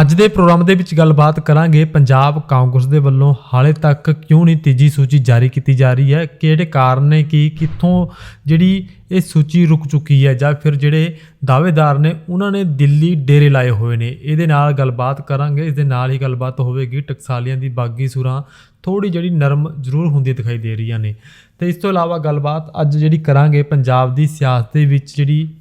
ਅੱਜ ਦੇ ਪ੍ਰੋਗਰਾਮ ਦੇ ਵਿੱਚ ਗੱਲਬਾਤ ਕਰਾਂਗੇ ਪੰਜਾਬ ਕਾਂਗਰਸ ਦੇ ਵੱਲੋਂ ਹਾਲੇ ਤੱਕ ਕਿਉਂ ਨਹੀਂ ਤੀਜੀ ਸੂਚੀ ਜਾਰੀ ਕੀਤੀ ਜਾ ਰਹੀ ਹੈ? ਕਿਹੜੇ ਕਾਰਨ ਨੇ? ਕਿ, ਕਿੱਥੋਂ ਜਿਹੜੀ ਇਹ ਸੂਚੀ ਰੁਕ ਚੁੱਕੀ ਹੈ ਜਾਂ ਫਿਰ ਜਿਹੜੇ ਦਾਅਵੇਦਾਰ ਨੇ ਉਹਨਾਂ ਨੇ ਦਿੱਲੀ ਡੇਰੇ ਲਾਏ ਹੋਏ ਨੇ? ਇਹਦੇ ਨਾਲ ਗੱਲਬਾਤ ਕਰਾਂਗੇ। ਇਸ ਦੇ ਨਾਲ ਹੀ ਗੱਲਬਾਤ ਹੋਵੇਗੀ ਟਕਸਾਲੀਆਂ ਦੀ ਬਾਗੀ ਸੁਰਾਂ। ਥੋੜੀ ਜਿਹੜੀ ਨਰਮ ਜ਼ਰੂਰ ਹੁੰਦੀ ਦਿਖਾਈ ਦੇ ਰਹੀਆਂ ਨੇ। ਤੇ ਇਸ ਤੋਂ ਇਲਾਵਾ ਗੱਲਬਾਤ ਅੱਜ ਜਿਹੜੀ ਕਰਾਂਗੇ ਪੰਜਾਬ ਦੀ ਸਿਆਸਤ ਦੇ ਵਿੱਚ ਜਿਹੜੀ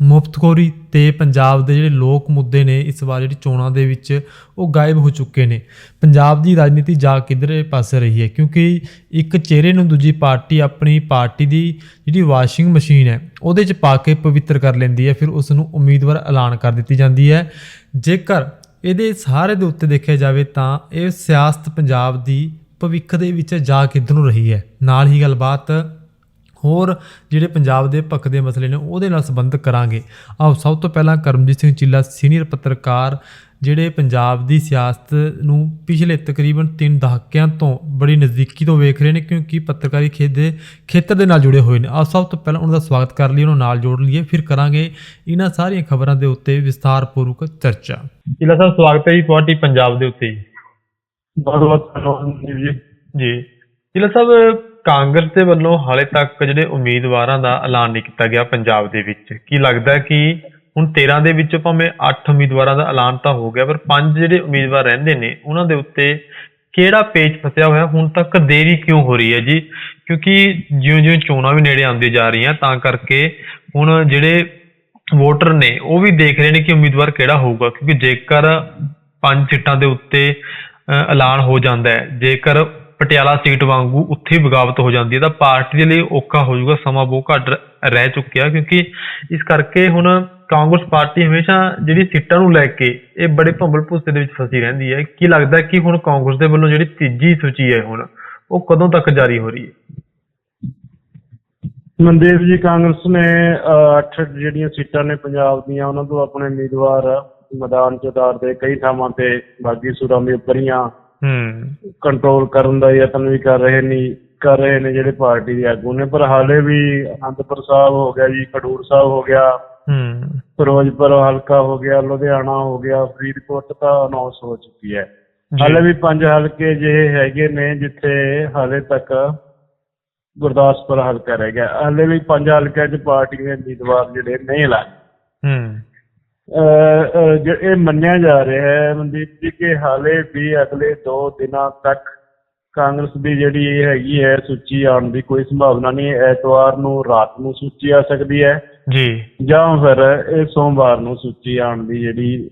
ਮੁਫਤਖੋਰੀ ਤੇ ਪੰਜਾਬ ਦੇ ਜਿਹੜੇ ਲੋਕ ਮੁੱਦੇ ਨੇ ਇਸ ਵਾਰ ਜਿਹੜੀ ਚੋਣਾਂ ਦੇ ਵਿੱਚ ਉਹ ਗਾਇਬ ਹੋ ਚੁੱਕੇ ਨੇ। ਪੰਜਾਬ ਦੀ ਰਾਜਨੀਤੀ ਜਾ ਕਿਧਰੇ ਪਾਸੇ ਰਹੀ ਹੈ ਕਿਉਂਕਿ ਇੱਕ ਚਿਹਰੇ ਨੂੰ ਦੂਜੀ ਪਾਰਟੀ ਆਪਣੀ ਪਾਰਟੀ ਦੀ ਜਿਹੜੀ ਵਾਸ਼ਿੰਗ ਮਸ਼ੀਨ ਹੈ, ਉਹਦੇ 'ਚ ਪਾ ਕੇ ਪਵਿੱਤਰ ਕਰ ਲੈਂਦੀ ਹੈ, ਫਿਰ ਉਸ ਨੂੰ ਉਮੀਦਵਾਰ ਐਲਾਨ ਕਰ ਦਿੱਤੀ ਜਾਂਦੀ ਹੈ। ਜੇਕਰ ਇਹਦੇ ਸਾਰੇ ਦੇ ਉੱਤੇ ਦੇਖਿਆ ਜਾਵੇ ਤਾਂ ਇਹ ਸਿਆਸਤ ਪੰਜਾਬ ਦੀ ਭਵਿੱਖ ਦੇ ਵਿੱਚ ਜਾ ਕਿੱਧਰ ਨੂੰ ਰਹੀ ਹੈ। ਨਾਲ ਹੀ ਗੱਲਬਾਤ ਹੋਰ ਜਿਹੜੇ ਪੰਜਾਬ ਦੇ ਪੱਖ ਦੇ ਮਸਲੇ ਨੇ ਉਹਦੇ ਨਾਲ ਸੰਬੰਧਿਤ ਕਰਾਂਗੇ। ਆਓ ਸਭ ਤੋਂ ਪਹਿਲਾਂ ਕਰਮਜੀਤ ਸਿੰਘ ਚੀਲਾ ਸੀਨੀਅਰ ਪੱਤਰਕਾਰ ਜਿਹੜੇ ਪੰਜਾਬ ਦੀ ਸਿਆਸਤ ਨੂੰ ਪਿਛਲੇ ਤਕਰੀਬਨ 3 ਦਹਾਕਿਆਂ ਤੋਂ ਬੜੀ ਨਜ਼ਦੀਕੀ ਤੋਂ ਵੇਖ ਰਹੇ ਨੇ ਕਿਉਂਕਿ ਪੱਤਰਕਾਰੀ ਖੇਤ ਦੇ ਖੇਤਰ ਦੇ ਨਾਲ ਜੁੜੇ ਹੋਏ ਨੇ। ਆਓ ਸਭ ਤੋਂ ਪਹਿਲਾਂ ਉਹਨਾਂ ਦਾ ਸਵਾਗਤ ਕਰ ਲਈਏ ਉਹਨਾਂ ਨੂੰ ਨਾਲ ਜੋੜ ਲਈਏ ਫਿਰ ਕਰਾਂਗੇ ਇਹਨਾਂ ਸਾਰੀਆਂ ਖਬਰਾਂ ਦੇ ਉੱਤੇ ਵਿਸਥਾਰਪੂਰਵਕ ਚਰਚਾ। ਜਿਲਾ ਸਾਹਿਬ ਸਵਾਗਤ ਹੈ ਜੀ ਤੁਹਾਡੀ ਪੰਜਾਬ ਦੇ ਉੱਤੇ ਬਹੁਤ ਬਹੁਤ ਧੰਨਵਾਦ ਜੀ। ਜੀ। ਜਿਲਾ ਸਾਹਿਬ ਕਾਂਗਰਸ ਦੇ ਵੱਲੋਂ ਹਾਲੇ ਤੱਕ ਜਿਹੜੇ ਉਮੀਦਵਾਰਾਂ ਦਾ ਐਲਾਨ ਨਹੀਂ ਕੀਤਾ ਗਿਆ ਪੰਜਾਬ ਦੇ ਵਿੱਚ, ਕੀ ਲੱਗਦਾ ਹੈ ਕਿ ਹੁਣ 13 ਦੇ ਵਿੱਚੋਂ ਭਾਵੇਂ 8 ਉਮੀਦਵਾਰਾਂ ਦਾ ਐਲਾਨ ਤਾਂ ਹੋ ਗਿਆ, ਪਰ ਪੰਜ ਜਿਹੜੇ ਉਮੀਦਵਾਰ ਰਹਿੰਦੇ ਨੇ, ਉਹਨਾਂ ਦੇ ਉੱਤੇ ਕਿਹੜਾ ਪੇਚ ਫਸਿਆ ਹੋਇਆ, ਹੁਣ ਤੱਕ ਦੇਰੀ ਕਿਉਂ ਹੋ ਰਹੀ ਹੈ ਜੀ? ਕਿਉਂਕਿ ਜਿਉਂ-ਜਿਉਂ ਚੋਣਾਂ ਵੀ ਨੇੜੇ ਆਉਂਦੀ ਜਾ ਰਹੀਆਂ, ਤਾਂ ਕਰਕੇ ਹੁਣ ਜਿਹੜੇ ਵੋਟਰ ਨੇ, ਉਹ ਵੀ ਦੇਖ ਰਹੇ ਨੇ ਕਿ ਉਮੀਦਵਾਰ ਕਿਹੜਾ ਹੋਊਗਾ, ਕਿਉਂਕਿ ਜੇਕਰ ਪੰਜ ਸੀਟਾਂ ਦੇ ਉੱਤੇ ਐਲਾਨ ਹੋ ਜਾਂਦਾ ਹੈ, ਜੇਕਰ ਪਟਿਆਲਾ ਸੀਟ ਵਾਂਗੂ ਉੱਥੇ ਬਗਾਵਤ ਹੋ ਜਾਂਦੀ ਹੈ। ਤਾਂ ਪਾਰਟੀ ਦੇ ਲਈ ਔਖਾ ਹੋ ਜਾਊਗਾ ਸਮਾਂ ਬਹੁਤ ਘੱਟ ਰਹਿ ਚੁੱਕਿਆ ਕਿਉਂਕਿ ਇਸ ਕਰਕੇ ਹੁਣ ਕਾਂਗਰਸ ਪਾਰਟੀ ਹਮੇਸ਼ਾ ਜਿਹੜੀ ਸੀਟਾਂ ਨੂੰ ਲੈ ਕੇ ਇਹ ਬੜੇ ਭੰਬਲ ਭੁੱਸੇ ਦੇ ਵਿੱਚ ਫਸੀ ਰਹਿੰਦੀ ਹੈ। ਕੀ ਲੱਗਦਾ ਕਿ ਹੁਣ ਕਾਂਗਰਸ ਦੇ ਵੱਲੋਂ ਜਿਹੜੀ ਤੀਜੀ ਸੂਚੀ ਹੈ ਹੁਣ ਉਹ ਕਦੋਂ ਤੱਕ ਜਾਰੀ ਹੋ ਰਹੀ ਹੈ? ਮਨਦੀਪ ਜੀ ਕਾਂਗਰਸ ਨੇ ਅਹ, ਅੱਠ ਜਿਹੜੀਆਂ ਸੀਟਾਂ ਨੇ ਪੰਜਾਬ ਦੀਆਂ ਉਹਨਾਂ ਤੋਂ ਆਪਣੇ ਉਮੀਦਵਾਰ ਮੈਦਾਨ 'ਚ ਉਤਾਰਦੇ ਕਈ ਥਾਵਾਂ ਤੇ ਬਾਗੀ ਸੂਰਾਂ ਦੇ ਉੱਪਰੀਆਂ ਹੂੰ। ਕੰਟਰੋਲ ਕਰਨ ਦਾ ਯਤਨ ਵੀ ਕਰ ਰਹੇ ਨੇ ਕਰ ਰਹੇ ਨੇ ਜਿਹੜੇ ਪਾਰਟੀ ਦੇ ਆਗੂ ਨੇ ਪਰ ਹਾਲੇ ਵੀ ਅਨੰਦਪੁਰ ਸਾਹਿਬ ਹੋ ਗਿਆ ਜੀ ਖਡੂਰ ਸਾਹਿਬ ਹੋ ਗਿਆ। ਹੂੰ। ਫਿਰੋਜ਼ਪੁਰ ਹਲਕਾ ਹੋ ਗਿਆ ਲੁਧਿਆਣਾ ਹੋ ਗਿਆ ਫਰੀਦਕੋਟ ਤਾਂ ਅਨਾਉਂਸ ਹੋ ਚੁੱਕੀ ਹੈ। ਹਾਲੇ ਵੀ ਪੰਜ ਹਲਕੇ ਜਿਹੇ ਹੈਗੇ ਨੇ ਜਿੱਥੇ ਹਾਲੇ ਤੱਕ ਗੁਰਦਾਸਪੁਰ ਹਲਕਾ ਰਹਿ ਗਿਆ। ਹਾਲੇ ਵੀ ਪੰਜ ਹਲਕਿਆਂ 'ਚ ਪਾਰਟੀ ਦੇ ਉਮੀਦਵਾਰ ਜਿਹੜੇ ਨਹੀਂ ਐਲਾਨ। ਹੂੰ। ਇਹ ਮੰਨਿਆ ਜਾ ਰਿਹਾ ਹੈ ਮਨਦੀਪ ਜੀ ਕਿ ਹਾਲੇ ਵੀ ਅਗਲੇ 2 ਦਿਨਾਂ ਤੱਕ ਕਾਂਗਰਸ ਦੀ ਜਿਹੜੀ ਇਹ ਹੈਗੀ ਹੈ ਸੂਚੀ ਆਉਣ ਦੀ ਕੋਈ ਸੰਭਾਵਨਾ ਨਹੀਂ ਹੈ ਐਤਵਾਰ ਨੂੰ ਰਾਤ ਨੂੰ ਸੂਚੀ ਆ ਸਕਦੀ ਹੈ। ਜੀ। ਜਾਂ ਫਿਰ ਇਹ ਸੋਮਵਾਰ ਨੂੰ ਸੂਚੀ ਆਉਣ ਦੀ ਜਿਹੜੀ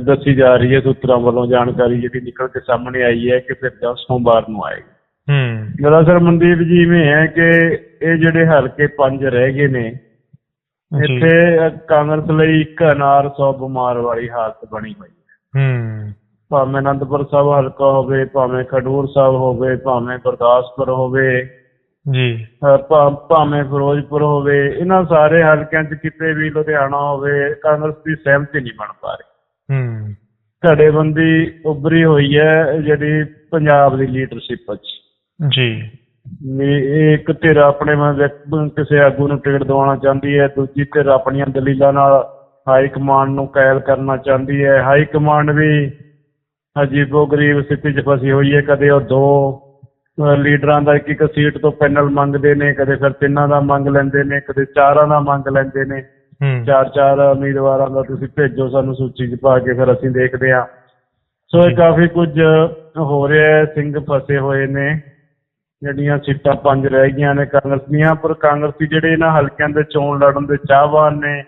ਦੱਸੀ ਜਾ ਰਹੀ ਹੈ ਸੂਤਰਾਂ ਵੱਲੋਂ ਜਾਣਕਾਰੀ ਜਿਹੜੀ ਨਿਕਲ ਕੇ ਸਾਹਮਣੇ ਆਈ ਹੈ ਕਿ ਫਿਰ ਜਾਂ ਸੋਮਵਾਰ ਨੂੰ ਆਏਗੀ। ਹੂੰ। ਦਰਅਸਲ ਮਨਦੀਪ ਜੀ ਇਵੇਂ ਹੈ ਕਿ ਇਹ ਜਿਹੜੇ ਹਲਕੇ ਪੰਜ ਰਹਿ ਗਏ ਨੇ। ਇੱਥੇ ਕਾਂਗਰਸ ਲਈ ਇੱਕ ਅਨਾਰ ਸੌ ਬਿਮਾਰ ਵਾਲੀ ਹਾਲਤ ਬਣੀ ਹੋਈ ਹੈ। ਹੂੰ। ਭਾਵੇਂ ਅਨੰਦਪੁਰ ਸਾਹਿਬ ਹਲਕਾ ਹੋਵੇ ਭਾਵੇਂ ਖਡੂਰ ਸਾਹਿਬ ਹੋਵੇ ਭਾਵੇਂ ਗੁਰਦਾਸਪੁਰ ਹੋਵੇ ਜੀ। ਭਾਵੇਂ ਫਿਰੋਜ਼ਪੁਰ ਹੋਵੇ ਇਹਨਾਂ ਸਾਰੇ ਹਲਕਿਆਂ 'ਚ ਕਿਤੇ ਵੀ ਲੁਧਿਆਣਾ ਹੋਵੇ ਕਾਂਗਰਸ ਦੀ ਸਹਿਮਤੀ ਨਹੀਂ ਬਣ ਪਾ ਰਹੀ। ਹੂੰ। ਧੜੇਬੰਦੀ ਉੱਭਰੀ ਹੋਈ ਹੈ ਜਿਹੜੀ ਪੰਜਾਬ ਦੀ ਲੀਡਰਸ਼ਿਪ 'ਚ। ਜੀ। ਵੀ ਇਹ ਇੱਕ ਧਿਰ ਆਪਣੇ ਕਿਸੇ ਆਗੂ ਨੂੰ ਟਿਕਟ ਦਿਵਾਉਣਾ ਚਾਹੁੰਦੀ ਹੈ ਦੂਜੀ ਧਿਰ ਆਪਣੀਆਂ ਦਲੀਲਾਂ ਨਾਲ ਹਾਈ ਕਮਾਂਡ ਨੂੰ ਕਾਇਲ ਕਰਨਾ ਚਾਹੁੰਦੀ ਹੈ। ਹਾਈ ਕਮਾਂਡ ਵੀ ਅਜੀਬੋ ਗਰੀਬ ਸਥਿਤੀ 'ਚ ਫਸੀ ਹੋਈ ਹੈ ਕਦੇ ਉਹ ਦੋ ਲੀਡਰਾਂ ਦਾ ਇੱਕ ਇੱਕ ਸੀਟ ਤੋਂ ਪੈਨਲ ਮੰਗਦੇ ਨੇ ਕਦੇ ਫਿਰ ਤਿੰਨਾਂ ਦਾ ਮੰਗ ਲੈਂਦੇ ਨੇ ਕਦੇ ਚਾਰਾਂ ਦਾ ਮੰਗ ਲੈਂਦੇ ਨੇ। ਚਾਰ ਚਾਰ ਉਮੀਦਵਾਰਾਂ ਦਾ ਤੁਸੀਂ ਭੇਜੋ ਸਾਨੂੰ ਸੂਚੀ 'ਚ ਪਾ ਕੇ ਫਿਰ ਅਸੀਂ ਦੇਖਦੇ ਹਾਂ। ਸੋ ਇਹ ਕਾਫੀ ਕੁਝ ਹੋ ਰਿਹਾ ਹੈ ਸਿੰਘ ਫਸੇ ਹੋਏ ਨੇ। ਜਿਹੜੀਆਂ ਸੀਟਾਂ ਪੰਜ ਰਹਿ ਗਈਆਂ ਨੇ ਕਾਂਗਰਸ ਦੀਆਂ ਪਰ ਕਾਂਗਰਸੀ ਜਿਹੜੇ ਇਹਨਾਂ ਹਲਕਿਆਂ ਦੇ ਚੋਣ ਲੜਨ ਦੇ ਚਾਹਵਾਨ ਨੇ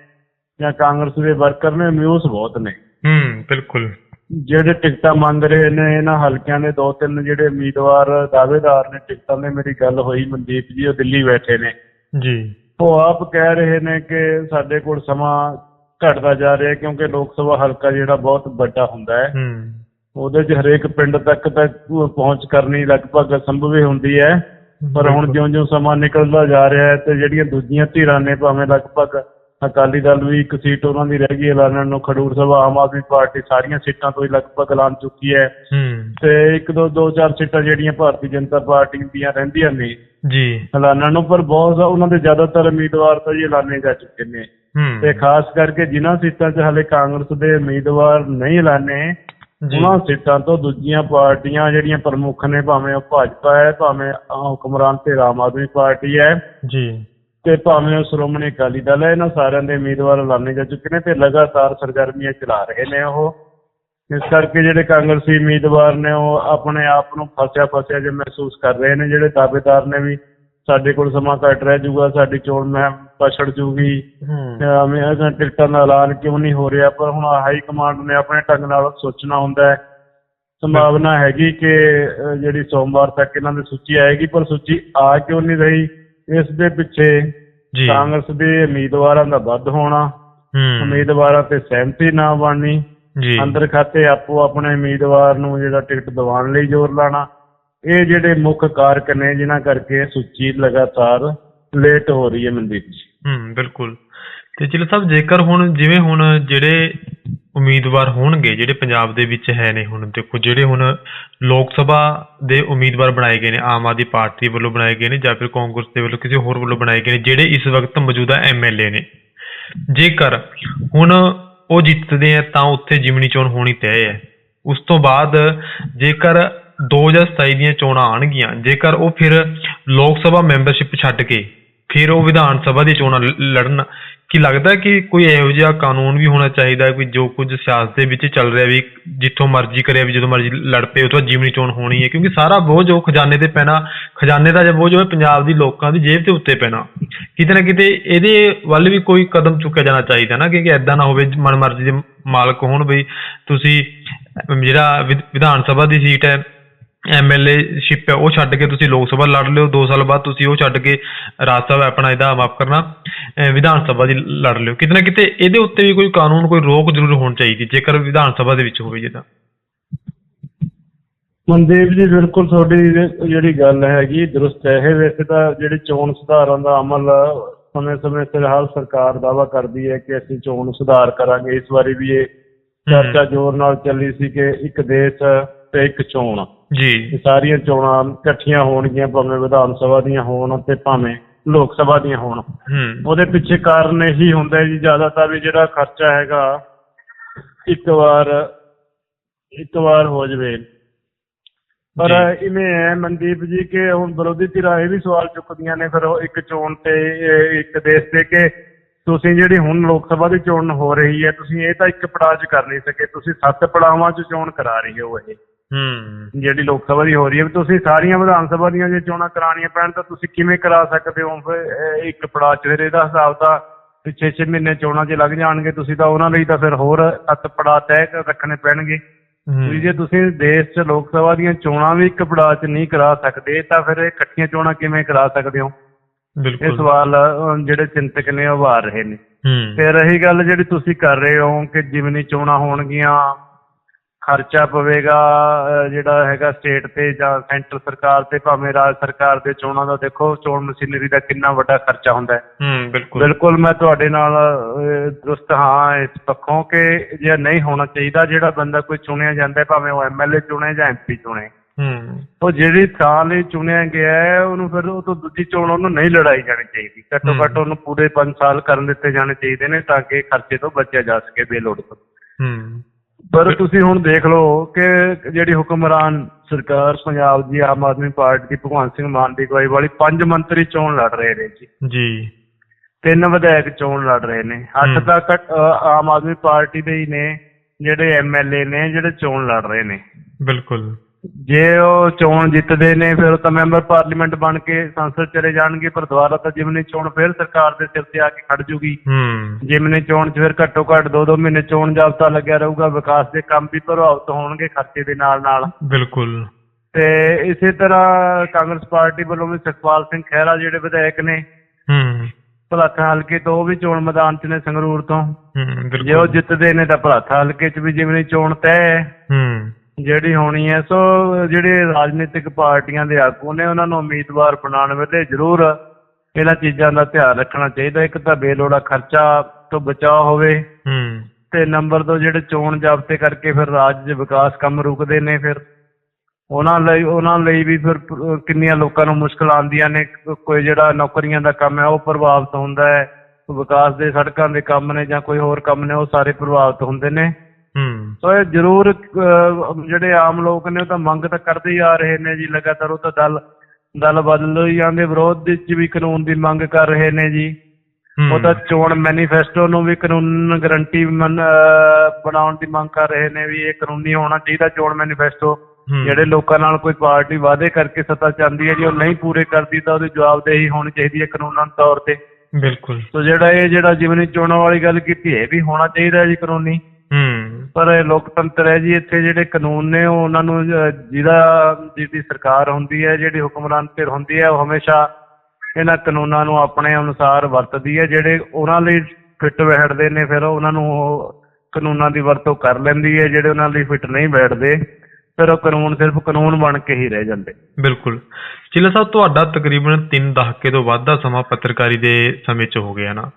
ਜਾਂ ਕਾਂਗਰਸ ਦੇ ਵਰਕਰ ਨੇ ਮਿਊਸ ਬਹੁਤ ਨੇ। ਹੂੰ ਬਿਲਕੁਲ। ਜਿਹੜੇ ਟਿਕਟਾਂ ਮੰਗ ਰਹੇ ਨੇ ਇਹਨਾਂ ਹਲਕਿਆਂ ਦੇ ਦੋ ਤਿੰਨ ਜਿਹੜੇ ਉਮੀਦਵਾਰ ਦਾਅਵੇਦਾਰ ਨੇ ਟਿਕਟਾਂ ਦੇ ਮੇਰੀ ਗੱਲ ਹੋਈ ਮਨਦੀਪ ਜੀ ਉਹ ਦਿੱਲੀ ਬੈਠੇ ਨੇ। ਜੀ। ਉਹ ਆਪ ਕਹਿ ਰਹੇ ਨੇ ਕਿ ਸਾਡੇ ਕੋਲ ਸਮਾਂ ਘਟਦਾ ਜਾ ਰਿਹਾ ਕਿਉਂਕਿ ਲੋਕ ਸਭਾ ਹਲਕਾ ਜਿਹੜਾ ਬਹੁਤ ਵੱਡਾ ਹੁੰਦਾ ਹੈ। ਹੂੰ। ਉਹਦੇ 'ਚ ਹਰੇਕ ਪਿੰਡ ਤੱਕ ਤੱਕ ਪਹੁੰਚ ਕਰਨੀ ਲਗਭਗ ਅਸੰਭਵ ਹੀ ਹੁੰਦੀ ਹੈ। ਪਰ ਹੁਣ ਜਿਉਂ-ਜਿਉਂ ਸਮਾਂ ਨਿਕਲਦਾ ਜਾ ਰਿਹਾ ਹੈ ਤੇ ਜਿਹੜੀਆਂ ਦੂਜੀਆਂ ਧਿਰਾਂ ਨੇ ਭਾਵੇਂ ਲਗਭਗ ਅਕਾਲੀ ਦਲ ਵੀ ਇੱਕ ਸੀਟ ਉਹਨਾਂ ਦੀ ਰਹਿ ਗਈ ਐਲਾਨਣ ਨੂੰ ਖਡੂਰ ਸਾਹਿਬ ਆਮ ਆਦਮੀ ਪਾਰਟੀ ਸਾਰੀਆਂ ਸੀਟਾਂ ਤੋਂ ਹੀ ਲਗਭਗ ਐਲਾਨ ਚੁੱਕੀ ਹੈ। ਤੇ ਇੱਕ ਦੋ ਦੋ ਚਾਰ ਸੀਟਾਂ ਜਿਹੜੀਆਂ ਭਾਰਤੀ ਜਨਤਾ ਪਾਰਟੀ ਦੀਆਂ ਰਹਿੰਦੀਆਂ ਨੇ ਜੀ। ਐਲਾਨਣ ਨੂੰ ਪਰ ਬਹੁਤ ਉਹਨਾਂ ਦੇ ਜ਼ਿਆਦਾਤਰ ਉਮੀਦਵਾਰ ਤਾਂ ਜੀ ਐਲਾਨੇ ਜਾ ਚੁੱਕੇ ਨੇ। ਤੇ ਖਾਸ ਕਰਕੇ ਜਿਨ੍ਹਾਂ ਸੀਟਾਂ 'ਚ ਹਾਲੇ ਕਾਂਗਰਸ ਦੇ ਉਮੀਦਵਾਰ ਨਹੀਂ ਐਲਾਨੇ ਉਹਨਾਂ ਸੀਟਾਂ ਤੋਂ ਦੂਜੀਆਂ ਪਾਰਟੀਆਂ ਜਿਹੜੀਆਂ ਪ੍ਰਮੁੱਖ ਨੇ ਭਾਵੇਂ ਉਹ ਭਾਜਪਾ ਹੈ ਭਾਵੇਂ ਹੁਕਮਰਾਨ ਤੇ ਆਮ ਆਦਮੀ ਪਾਰਟੀ ਹੈ। ਜੀ। ਤੇ ਭਾਵੇਂ ਉਹ ਸ਼੍ਰੋਮਣੀ ਅਕਾਲੀ ਦਲ ਹੈ ਇਹਨਾਂ ਸਾਰਿਆਂ ਦੇ ਉਮੀਦਵਾਰ ਐਲਾਨੇ ਜਾ ਚੁੱਕੇ ਨੇ ਤੇ ਲਗਾਤਾਰ ਸਰਗਰਮੀਆਂ ਚਲਾ ਰਹੇ ਨੇ ਉਹ। ਇਸ ਕਰਕੇ ਜਿਹੜੇ ਕਾਂਗਰਸੀ ਉਮੀਦਵਾਰ ਨੇ ਉਹ ਆਪਣੇ ਆਪ ਨੂੰ ਫਸਿਆ ਫਸਿਆ ਜਿਹਾ ਮਹਿਸੂਸ ਕਰ ਰਹੇ ਨੇ ਜਿਹੜੇ ਦਾਅਵੇਦਾਰ ਨੇ ਵੀ ਸਾਡੇ ਕੋਲ ਸਮਾਂ ਘੱਟ ਰਹਿ ਜਾਊਗਾ ਸਾਡੀ ਚੋਣ ਮਹਿਮ ਪਛੜ ਜੂਗੀ। ਹੂੰ। ਐਵੇਂ ਟਿਕਟਾਂ ਦਾ ਐਲਾਨ ਕਿਉਂ ਨਹੀਂ ਹੋ ਰਿਹਾ? ਪਰ ਹੁਣ ਹਾਈ ਕਮਾਂਡ ਨੇ ਆਪਣੇ ਢੰਗ ਨਾਲ ਸੋਚਣਾ ਹੁੰਦਾ ਹੈ। ਸੰਭਾਵਨਾ ਹੈਗੀ ਕਿ ਜਿਹੜੀ ਸੋਮਵਾਰ ਤੱਕ ਇਹਨਾਂ ਦੀ ਸੂਚੀ ਆਏਗੀ ਪਰ ਸੂਚੀ ਆ ਕਿਉਂ ਨਹੀਂ ਰਹੀ? ਇਸ ਦੇ ਪਿੱਛੇ ਜੀ। ਕਾਂਗਰਸ ਦੇ ਉਮੀਦਵਾਰਾਂ ਦਾ ਵੱਧ ਹੋਣਾ ਉਮੀਦਵਾਰਾਂ ਤੇ ਸਹਿਮਤੀ ਨਾ ਬਣਨੀ ਜੀ। ਅੰਦਰ ਖਾਤੇ ਆਪੋ ਆਪਣੇ ਉਮੀਦਵਾਰ ਨੂੰ ਜਿਹੜਾ ਟਿਕਟ ਦਿਵਾਉਣ ਲਈ ਜ਼ੋਰ ਲਾਣਾ ਇਹ ਜਿਹੜੇ ਮੁੱਖ ਕਾਰਕ ਨੇ ਜਿਨ੍ਹਾਂ ਕਰਕੇ ਸੂਚੀ ਲਗਾਤਾਰ ਲੇਟ ਹੋ ਰਹੀ ਹੈ ਮਨਦੀਪ ਜੀ। ਹੂੰ, ਬਿਲਕੁਲ। ਤੇ ਚਲੋ ਸਾਹਿਬ, ਜੇਕਰ ਹੁਣ ਜਿਵੇਂ ਹੁਣ ਜਿਹੜੇ ਉਮੀਦਵਾਰ ਹੋਣਗੇ, ਜਿਹੜੇ ਪੰਜਾਬ ਦੇ ਵਿੱਚ ਹੈ ਨੇ ਹੁਣ, ਦੇਖੋ ਜਿਹੜੇ ਹੁਣ ਲੋਕ ਸਭਾ ਦੇ ਉਮੀਦਵਾਰ ਬਣਾਏ ਗਏ ਨੇ, ਆਮ ਆਦਮੀ ਪਾਰਟੀ ਵੱਲੋਂ ਬਣਾਏ ਗਏ ਨੇ ਜਾਂ ਫਿਰ ਕਾਂਗਰਸ ਦੇ ਵੱਲੋਂ ਕਿਸੇ ਹੋਰ ਵੱਲੋਂ ਬਣਾਏ ਗਏ ਨੇ, ਜਿਹੜੇ ਇਸ ਵਕਤ ਮੌਜੂਦਾ ਐਮਐਲਏ ਨੇ। ਜੇਕਰ ਹੁਣ ਉਹ ਜਿੱਤਦੇ ਆ, ਤਾਂ ਉੱਥੇ ਜਿਮਨੀ ਚੋਣ ਹੋਣੀ ਤੈਅ ਹੈ। ਉਸ ਤੋਂ ਬਾਅਦ ਜੇਕਰ 2027 ਦੀਆਂ ਚੋਣਾਂ ਆਣਗੀਆਂ ਜੇਕਰ ਉਹ ਫਿਰ ਲੋਕ ਸਭਾ ਮੈਂਬਰਸ਼ਿਪ ਛੱਡ ਕੇ ਫਿਰ ਉਹ ਵਿਧਾਨ ਸਭਾ ਦੀ ਚੋਣਾਂ ਲ- ਲੜਨ। ਕੀ ਲੱਗਦਾ ਕਿ ਕੋਈ ਇਹੋ ਜਿਹਾ ਕਾਨੂੰਨ ਵੀ ਹੋਣਾ ਚਾਹੀਦਾ ਹੈ ਜੋ ਕੁਝ ਸਿਆਸਤ ਦੇ ਵਿੱਚ ਚੱਲ ਰਿਹਾ ਵੀ ਜਿੱਥੋਂ ਮਰਜ਼ੀ ਕਰਿਆ ਵੀ ਜਦੋਂ ਮਰਜ਼ੀ ਲੜ ਪਏ ਉਹ ਤੋਂ ਬਾਅਦ ਜਿਮਨੀ ਚੋਣ ਹੋਣੀ ਹੈ, ਕਿਉਂਕਿ ਸਾਰਾ ਬੋਝ ਉਹ ਖਜ਼ਾਨੇ ਤੇ ਪੈਣਾ, ਖਜ਼ਾਨੇ ਦਾ ਜੇ ਬੋਝ ਹੋਵੇ ਪੰਜਾਬ ਦੀ ਲੋਕਾਂ ਦੀ ਜੇਬ ਤੇ ਉੱਤੇ ਪੈਣਾ। ਕਿਤੇ ਨਾ ਕਿਤੇ ਇਹਦੇ ਵੱਲ ਵੀ ਕੋਈ ਕਦਮ ਚੁੱਕਿਆ ਜਾਣਾ ਚਾਹੀਦਾ ਨਾ, ਕਿਉਂਕਿ ਐਦਾਂ ਨਾ ਹੋਵੇ ਮਨਮਰਜ਼ੀ ਦੇ ਮਾਲਕ ਹੋਣ ਬਈ ਤੁਸੀਂ ਜਿਹੜਾ ਵਿਧ- ਵਿਧਾਨ ਸਭਾ ਦੀ ਸੀਟ ਹੈ ਐਮਐਲਏ ਸ਼ਿਪ ਹੈ ਉਹ ਛੱਡ ਕੇ ਤੁਸੀਂ ਲੋਕ ਸਭਾ ਲੜ ਲਿਓ। 2 ਸਾਲ ਬਾਅਦ ਤੁਸੀਂ ਉਹ ਛੱਡ ਕੇ ਰਾਜ ਸਭਾ ਆਪਣਾ ਇਹਦਾ ਮਾਫ ਕਰਨਾ ਵਿਧਾਨ ਸਭਾ ਦੀ ਲੜ ਲਿਓ। ਕਿਤੇ ਨਾ ਕਿਤੇ ਇਹਦੇ ਉੱਤੇ ਵੀ ਕੋਈ ਕਾਨੂੰਨ ਕੋਈ ਰੋਕ ਜ਼ਰੂਰ ਹੋਣੀ ਚਾਹੀਦੀ ਜੇਕਰ ਵਿਧਾਨ ਸਭਾ ਦੇ ਵਿੱਚ ਹੋਵੇ ਜਿੱਦਾਂ ਮਨਦੀਪ ਜੀ ਬਿਲਕੁਲ ਤੁਹਾਡੀ ਜਿਹੜੀ ਗੱਲ ਹੈਗੀ ਦਰੁਸਤ ਹੈ। ਇਹ ਵੈਸੇ ਤਾਂ ਜਿਹੜੀ ਚੋਣ ਸੁਧਾਰਾਂ ਦਾ ਅਮਲ ਸਮੇਂ-ਸਮੇਂ ਸਿਰ ਹਰ ਸਰਕਾਰ ਦਾਵਾ ਕਰਦੀ ਹੈ ਕਿ ਅਸੀਂ ਚੋਣ ਸੁਧਾਰ ਕਰਾਂਗੇ। ਇਸ ਵਾਰੀ ਵੀ ਇਹ ਚਰਚਾ ਜ਼ੋਰ ਨਾਲ ਚੱਲੀ ਸੀ ਕਿ ਇੱਕ ਦੇਸ਼ ਤੇ ਇੱਕ ਚੋਣ। ਜੀ। ਇਹ ਸਾਰੀਆਂ ਚੋਣਾਂ ਇਕੱਠੀਆਂ ਹੋਣਗੀਆਂ ਭਾਵੇਂ ਵਿਧਾਨ ਸਭਾ ਦੀਆਂ ਹੋਣ ਤੇ ਭਾਵੇਂ ਲੋਕ ਸਭਾ ਦੀਆਂ ਹੋਣ। ਹੂੰ। ਉਹਦੇ ਪਿੱਛੇ ਕਾਰਨ ਇਹੀ ਹੁੰਦਾ ਹੈ ਜੀ ਜ਼ਿਆਦਾਤਰ ਵੀ ਜਿਹੜਾ ਖਰਚਾ ਹੈਗਾ ਇੱਕ ਵਾਰ ਇੱਕ ਵਾਰ ਹੋ ਜਵੇ। ਪਰ ਜੀ। ਇਵੇਂ ਹੈ ਮਨਦੀਪ ਜੀ ਕਿ ਹੁਣ ਵਿਰੋਧੀ ਧਿਰਾਂ ਇਹ ਵੀ ਸਵਾਲ ਚੁੱਕਦੀਆਂ ਨੇ ਫਿਰ ਉਹ ਇੱਕ ਚੋਣ ਤੇ ਇਹ ਇੱਕ ਦੇਸ਼ ਤੇ ਕਿ ਤੁਸੀਂ ਜਿਹੜੀ ਹੁਣ ਲੋਕ ਸਭਾ ਦੀ ਚੋਣ ਹੋ ਰਹੀ ਹੈ ਤੁਸੀਂ ਇਹ ਤਾਂ ਇੱਕ ਪੜਾਅ 'ਚ ਕਰ ਨਹੀਂ ਸਕੇ ਤੁਸੀਂ ਸੱਤ ਪੜਾਵਾਂ 'ਚ ਚੋਣ ਕਰਾ ਰਹੀ ਹੋ ਇਹ। ਹੂੰ। ਜਿਹੜੀ ਲੋਕ ਸਭਾ ਦੀ ਹੋ ਰਹੀ ਹੈ ਵੀ ਤੁਸੀਂ ਸਾਰੀਆਂ ਵਿਧਾਨ ਸਭਾ ਦੀਆਂ ਜੇ ਚੋਣਾਂ ਕਰਾਉਣੀਆਂ ਪੈਣ ਤਾਂ ਤੁਸੀਂ ਕਿਵੇਂ ਕਰਾ ਸਕਦੇ ਹੋ? ਫਿਰ ਇਹ ਇੱਕ ਪੜਾਅ 'ਚ ਫਿਰ ਇਹਦਾ ਹਿਸਾਬ ਤਾਂ ਵੀ ਛੇ ਛੇ ਮਹੀਨੇ ਚੋਣਾਂ 'ਚ ਲੱਗ ਜਾਣਗੇ ਤੁਸੀਂ ਤਾਂ ਉਹਨਾਂ ਲਈ ਤਾਂ ਫਿਰ ਹੋਰ ਸੱਤ ਪੜਾਅ ਤੈਅ ਰੱਖਣੇ ਪੈਣਗੇ। ਵੀ ਜੇ ਤੁਸੀਂ ਦੇਸ਼ 'ਚ ਲੋਕ ਸਭਾ ਦੀਆਂ ਚੋਣਾਂ ਵੀ ਇੱਕ ਪੜਾਅ 'ਚ ਨਹੀਂ ਕਰਾ ਸਕਦੇ ਤਾਂ ਫਿਰ ਇਹ ਇਕੱਠੀਆਂ ਚੋਣਾਂ ਕਿਵੇਂ ਕਰਾ ਸਕਦੇ ਹੋ? ਇਹ ਬਿਲਕੁਲ। ਸਵਾਲ ਅਹ, ਜਿਹੜੇ ਚਿੰਤਕ ਨੇ ਉਹ ਉਭਾਰ ਰਹੇ ਨੇ। ਤੇ ਰਹੀ ਗੱਲ ਜਿਹੜੀ ਤੁਸੀਂ ਕਰ ਰਹੇ ਹੋ ਕਿ ਜਿਮਨੀ ਚੋਣਾਂ ਹੋਣਗੀਆਂ ਖਰਚਾ ਪਵੇਗਾ ਜਿਹੜਾ ਹੈਗਾ ਸਟੇਟ ਤੇ ਜਾਂ ਸੈਂਟਰ ਸਰਕਾਰ ਤੇ ਭਾਵੇਂ ਰਾਜ ਸਰਕਾਰ ਦੇ ਚੋਣਾਂ ਦਾ ਦੇਖੋ ਚੋਣ ਮਸ਼ੀਨਰੀ ਦਾ ਕਿੰਨਾ ਵੱਡਾ ਖਰਚਾ ਹੁੰਦਾ ਹੈ। ਹੂੰ ਬਿਲਕੁਲ। ਬਿਲਕੁਲ ਮੈਂ ਤੁਹਾਡੇ ਨਾਲ ਦਰੁਸਤ ਹਾਂ ਇਸ ਪੱਖੋਂ ਕਿ ਜੇ ਨਹੀਂ ਹੋਣਾ ਚਾਹੀਦਾ ਜਿਹੜਾ ਬੰਦਾ ਕੋਈ ਚੁਣਿਆ ਜਾਂਦਾ ਭਾਵੇਂ ਉਹ ਐਮਐਲਏ ਚੁਣੇ ਜਾਂ ਐਮਪੀ ਚੁਣੇ। ਹੂੰ। ਉਹ ਜਿਹੜੀ ਥਾਂ ਲਈ ਚੁਣਿਆ ਗਿਆ ਹੈ ਉਹਨੂੰ ਫਿਰ ਉਹ ਤੋਂ ਦੂਜੀ ਚੋਣ ਉਹਨੂੰ ਨਹੀਂ ਲੜਾਈ ਜਾਣੀ ਚਾਹੀਦੀ। ਘੱਟੋ ਘੱਟ ਉਹਨੂੰ ਪੂਰੇ 5 ਸਾਲ ਕਰਨ ਦਿੱਤੇ ਜਾਣੇ ਚਾਹੀਦੇ ਨੇ ਤਾਂ ਕਿ ਖਰਚੇ ਤੋਂ ਬਚਿਆ ਜਾ ਸਕੇ ਬੇਲੋੜ ਤੋਂ। ਹੂੰ। ਪਰ ਤੁਸੀਂ ਹੁਣ ਦੇਖ ਲਓ ਕਿ ਜਿਹੜੀ ਹੁਕਮਰਾਨ ਸਰਕਾਰ ਪੰਜਾਬ ਦੀ ਆਮ ਆਦਮੀ ਪਾਰਟੀ ਦੀ ਭਗਵੰਤ ਸਿੰਘ ਮਾਨ ਦੀ ਅਗਵਾਈ ਵਾਲੀ ਪੰਜ ਮੰਤਰੀ ਚੋਣ ਲੜ ਰਹੇ ਨੇ ਜੀ। ਜੀ। ਤਿੰਨ ਵਿਧਾਇਕ ਚੋਣ ਲੜ ਰਹੇ ਨੇ। ਅੱਠ ਹੂੰ। ਤਾਂ ਘੱਟ- ਅ, ਆਮ ਆਦਮੀ ਪਾਰਟੀ ਦੇ ਹੀ ਨੇ ਜਿਹੜੇ ਐਮਐਲਏ ਨੇ ਜਿਹੜੇ ਚੋਣ ਲੜ ਰਹੇ ਨੇ। ਬਿਲਕੁਲ। ਜੇ ਉਹ ਚੋਣ ਜਿੱਤਦੇ ਨੇ ਫਿਰ ਤਾਂ ਮੈਂਬਰ ਪਾਰਲੀਮੈਂਟ ਬਣ ਕੇ ਸੰਸਦ ਚਲੇ ਜਾਣਗੇ ਪਰ ਦੁਬਾਰਾ ਤਾਂ ਜਿਮਨੀ ਚੋਣ ਫਿਰ ਸਰਕਾਰ ਦੇ ਸਿਰ ਤੇ ਆ ਕੇ ਖੜ ਜੂਗੀ। ਹੂੰ। ਜਿਮਨੀ ਚੋਣ 'ਚ ਫਿਰ ਘੱਟੋ ਘੱਟ ਦੋ ਦੋ ਮਹੀਨੇ ਚੋਣ ਜਾਬਤਾ ਲੱਗਿਆ ਰਹੂਗਾ ਵਿਕਾਸ ਦੇ ਕੰਮ ਵੀ ਪ੍ਰਭਾਵਿਤ ਹੋਣਗੇ ਖਰਚੇ ਦੇ ਨਾਲ ਨਾਲ। ਬਿਲਕੁਲ। ਤੇ ਇਸੇ ਤਰ੍ਹਾਂ ਕਾਂਗਰਸ ਪਾਰਟੀ ਵੱਲੋਂ ਵੀ ਸੁਖਪਾਲ ਸਿੰਘ ਖਹਿਰਾ ਜਿਹੜੇ ਵਿਧਾਇਕ ਨੇ ਹੂੰ। ਭਲਾਖਾ ਹਲਕੇ ਤੋਂ ਉਹ ਵੀ ਚੋਣ ਮੈਦਾਨ 'ਚ ਨੇ ਸੰਗਰੂਰ ਤੋਂ। ਹੂੰ ਜੇ ਉਹ ਬਿਲਕੁਲ ਜਿੱਤਦੇ ਨੇ ਤਾਂ ਭਲਾਖਾ ਹਲਕੇ 'ਚ ਵੀ ਜਿਮਨੀ ਚੋਣ ਤੈਅ ਹੈ। ਹੂੰ। ਜਿਹੜੀ ਹੋਣੀ ਹੈ ਸੋ ਜਿਹੜੇ ਰਾਜਨੀਤਿਕ ਪਾਰਟੀਆਂ ਦੇ ਆਗੂ ਨੇ ਉਹਨਾਂ ਨੂੰ ਉਮੀਦਵਾਰ ਬਣਾਉਣ ਵੇਲੇ ਜ਼ਰੂਰ ਇਹਨਾਂ ਚੀਜ਼ਾਂ ਦਾ ਧਿਆਨ ਰੱਖਣਾ ਚਾਹੀਦਾ। ਇੱਕ ਤਾਂ ਬੇਲੋੜਾ ਖਰਚਾ ਤੋਂ ਬਚਾਅ ਹੋਵੇ ਹੂੰ। ਤੇ ਨੰਬਰ ਦੋ ਜਿਹੜੇ ਚੋਣ ਜ਼ਾਬਤੇ ਕਰਕੇ ਫਿਰ ਰਾਜ ਦੇ ਵਿਕਾਸ ਕੰਮ ਰੁਕਦੇ ਨੇ ਫਿਰ। ਉਹਨਾਂ ਲਈ ਉਹਨਾਂ ਲਈ ਵੀ ਫਿਰ ਕਿੰਨੀਆਂ ਲੋਕਾਂ ਨੂੰ ਮੁਸ਼ਕਲ ਆਉਂਦੀਆਂ ਨੇ। ਕੋਈ ਜਿਹੜਾ ਨੌਕਰੀਆਂ ਦਾ ਕੰਮ ਹੈ ਉਹ ਪ੍ਰਭਾਵਿਤ ਹੁੰਦਾ ਹੈ। ਵਿਕਾਸ ਦੇ ਸੜਕਾਂ ਦੇ ਕੰਮ ਨੇ ਜਾਂ ਕੋਈ ਹੋਰ ਕੰਮ ਨੇ ਉਹ ਸਾਰੇ ਪ੍ਰਭਾਵਿਤ ਹੁੰਦੇ ਨੇ। ਸੋ ਇਹ ਜ਼ਰੂਰ ਜਿਹੜੇ ਆਮ ਲੋਕ ਨੇ ਉਹ ਤਾਂ ਮੰਗ ਤਾਂ ਕਰਦੇ ਹੀ ਆ ਰਹੇ ਨੇ ਜੀ ਲਗਾਤਾਰ ਉਹ ਤਾਂ ਦਲ ਦਲ ਬਦਲ ਹੀ ਜਾਂਦੇ ਵਿਰੋਧ ਵਿੱਚ ਵੀ ਕਾਨੂੰਨ ਦੀ ਮੰਗ ਕਰ ਰਹੇ ਨੇ ਜੀ। ਉਹ ਤਾਂ ਚੋਣ ਮੈਨੀਫੈਸਟੋ ਨੂੰ ਵੀ ਕਾਨੂੰਨ ਗਰੰਟੀ ਬਣਾਉਣ ਦੀ ਮੰਗ ਕਰ ਰਹੇ ਨੇ ਵੀ ਇਹ ਕਾਨੂੰਨੀ ਹੋਣਾ ਚਾਹੀਦਾ ਚੋਣ ਮੈਨੀਫੈਸਟੋ। ਜਿਹੜੇ ਲੋਕਾਂ ਨਾਲ ਕੋਈ ਪਾਰਟੀ ਵਾਅਦੇ ਕਰਕੇ ਸੱਤਾ ਚਾਹੁੰਦੀ ਹੈ ਜੀ ਉਹ ਨਹੀਂ ਪੂਰੇ ਕਰਦੀ ਤਾਂ ਉਹਦੀ ਜਵਾਬਦੇਹੀ ਹੋਣੀ ਚਾਹੀਦੀ ਹੈ ਕਾਨੂੰਨਾਂ ਤੌਰ ਤੇ। ਬਿਲਕੁਲ। ਸੋ ਜਿਹੜਾ ਇਹ ਜਿਹੜਾ ਜਿਮਨੀ ਚੋਣਾਂ ਵਾਲੀ ਗੱਲ ਕੀਤੀ ਇਹ ਵੀ ਹੋਣਾ ਚਾਹੀਦਾ ਜੀ ਕਾਨੂੰਨੀ। ਪਰ ਇਹ ਲੋਕਤੰਤਰ ਹੈ ਜੀ, ਇੱਥੇ ਜਿਹੜੇ ਕਾਨੂੰਨ ਨੇ, ਉਹ ਉਹਨਾਂ ਨੂੰ ਜਿਹਦਾ, ਜਿਹਦੀ ਸਰਕਾਰ ਹੁੰਦੀ ਹੈ, ਜਿਹੜੀ ਹੁਕਮਰਾਨ ਧਿਰ ਹੁੰਦੀ ਹੈ, ਉਹ ਹਮੇਸ਼ਾ ਇਹਨਾਂ ਕਾਨੂੰਨਾਂ ਨੂੰ ਆਪਣੇ ਅਨੁਸਾਰ ਵਰਤਦੀ ਹੈ, ਜਿਹੜੇ ਉਹਨਾਂ ਲਈ ਫਿੱਟ ਬੈਠਦੇ ਨੇ, ਫਿਰ ਉਹਨਾਂ ਨੂੰ ਉਹ ਕਾਨੂੰਨਾਂ ਦੀ ਵਰਤੋਂ ਕਰ ਲੈਂਦੀ ਹੈ, ਜਿਹੜੇ ਉਹਨਾਂ ਲਈ ਫਿੱਟ ਨਹੀਂ ਬੈਠਦੇ। ਫਿਰ ਉਹ ਕਾਨੂੰਨ ਸਿਰਫ ਕਾਨੂੰਨ ਬਣ ਕੇ ਹੀ ਰਹਿ ਜਾਂਦੇ। ਬਿਲਕੁਲ। ਚਿੱਲਾ ਸਾਹਿਬ, ਤੁਹਾਡਾ ਤਕਰੀਬਨ 3 ਦਹਾਕੇ ਤੋਂ ਵੱਧ ਦਾ ਸਮਾਂ ਪੱਤਰਕਾਰੀ ਦੇ ਸਮੇਂ 'ਚ ਹੋ ਗਿਆ ਨਾ।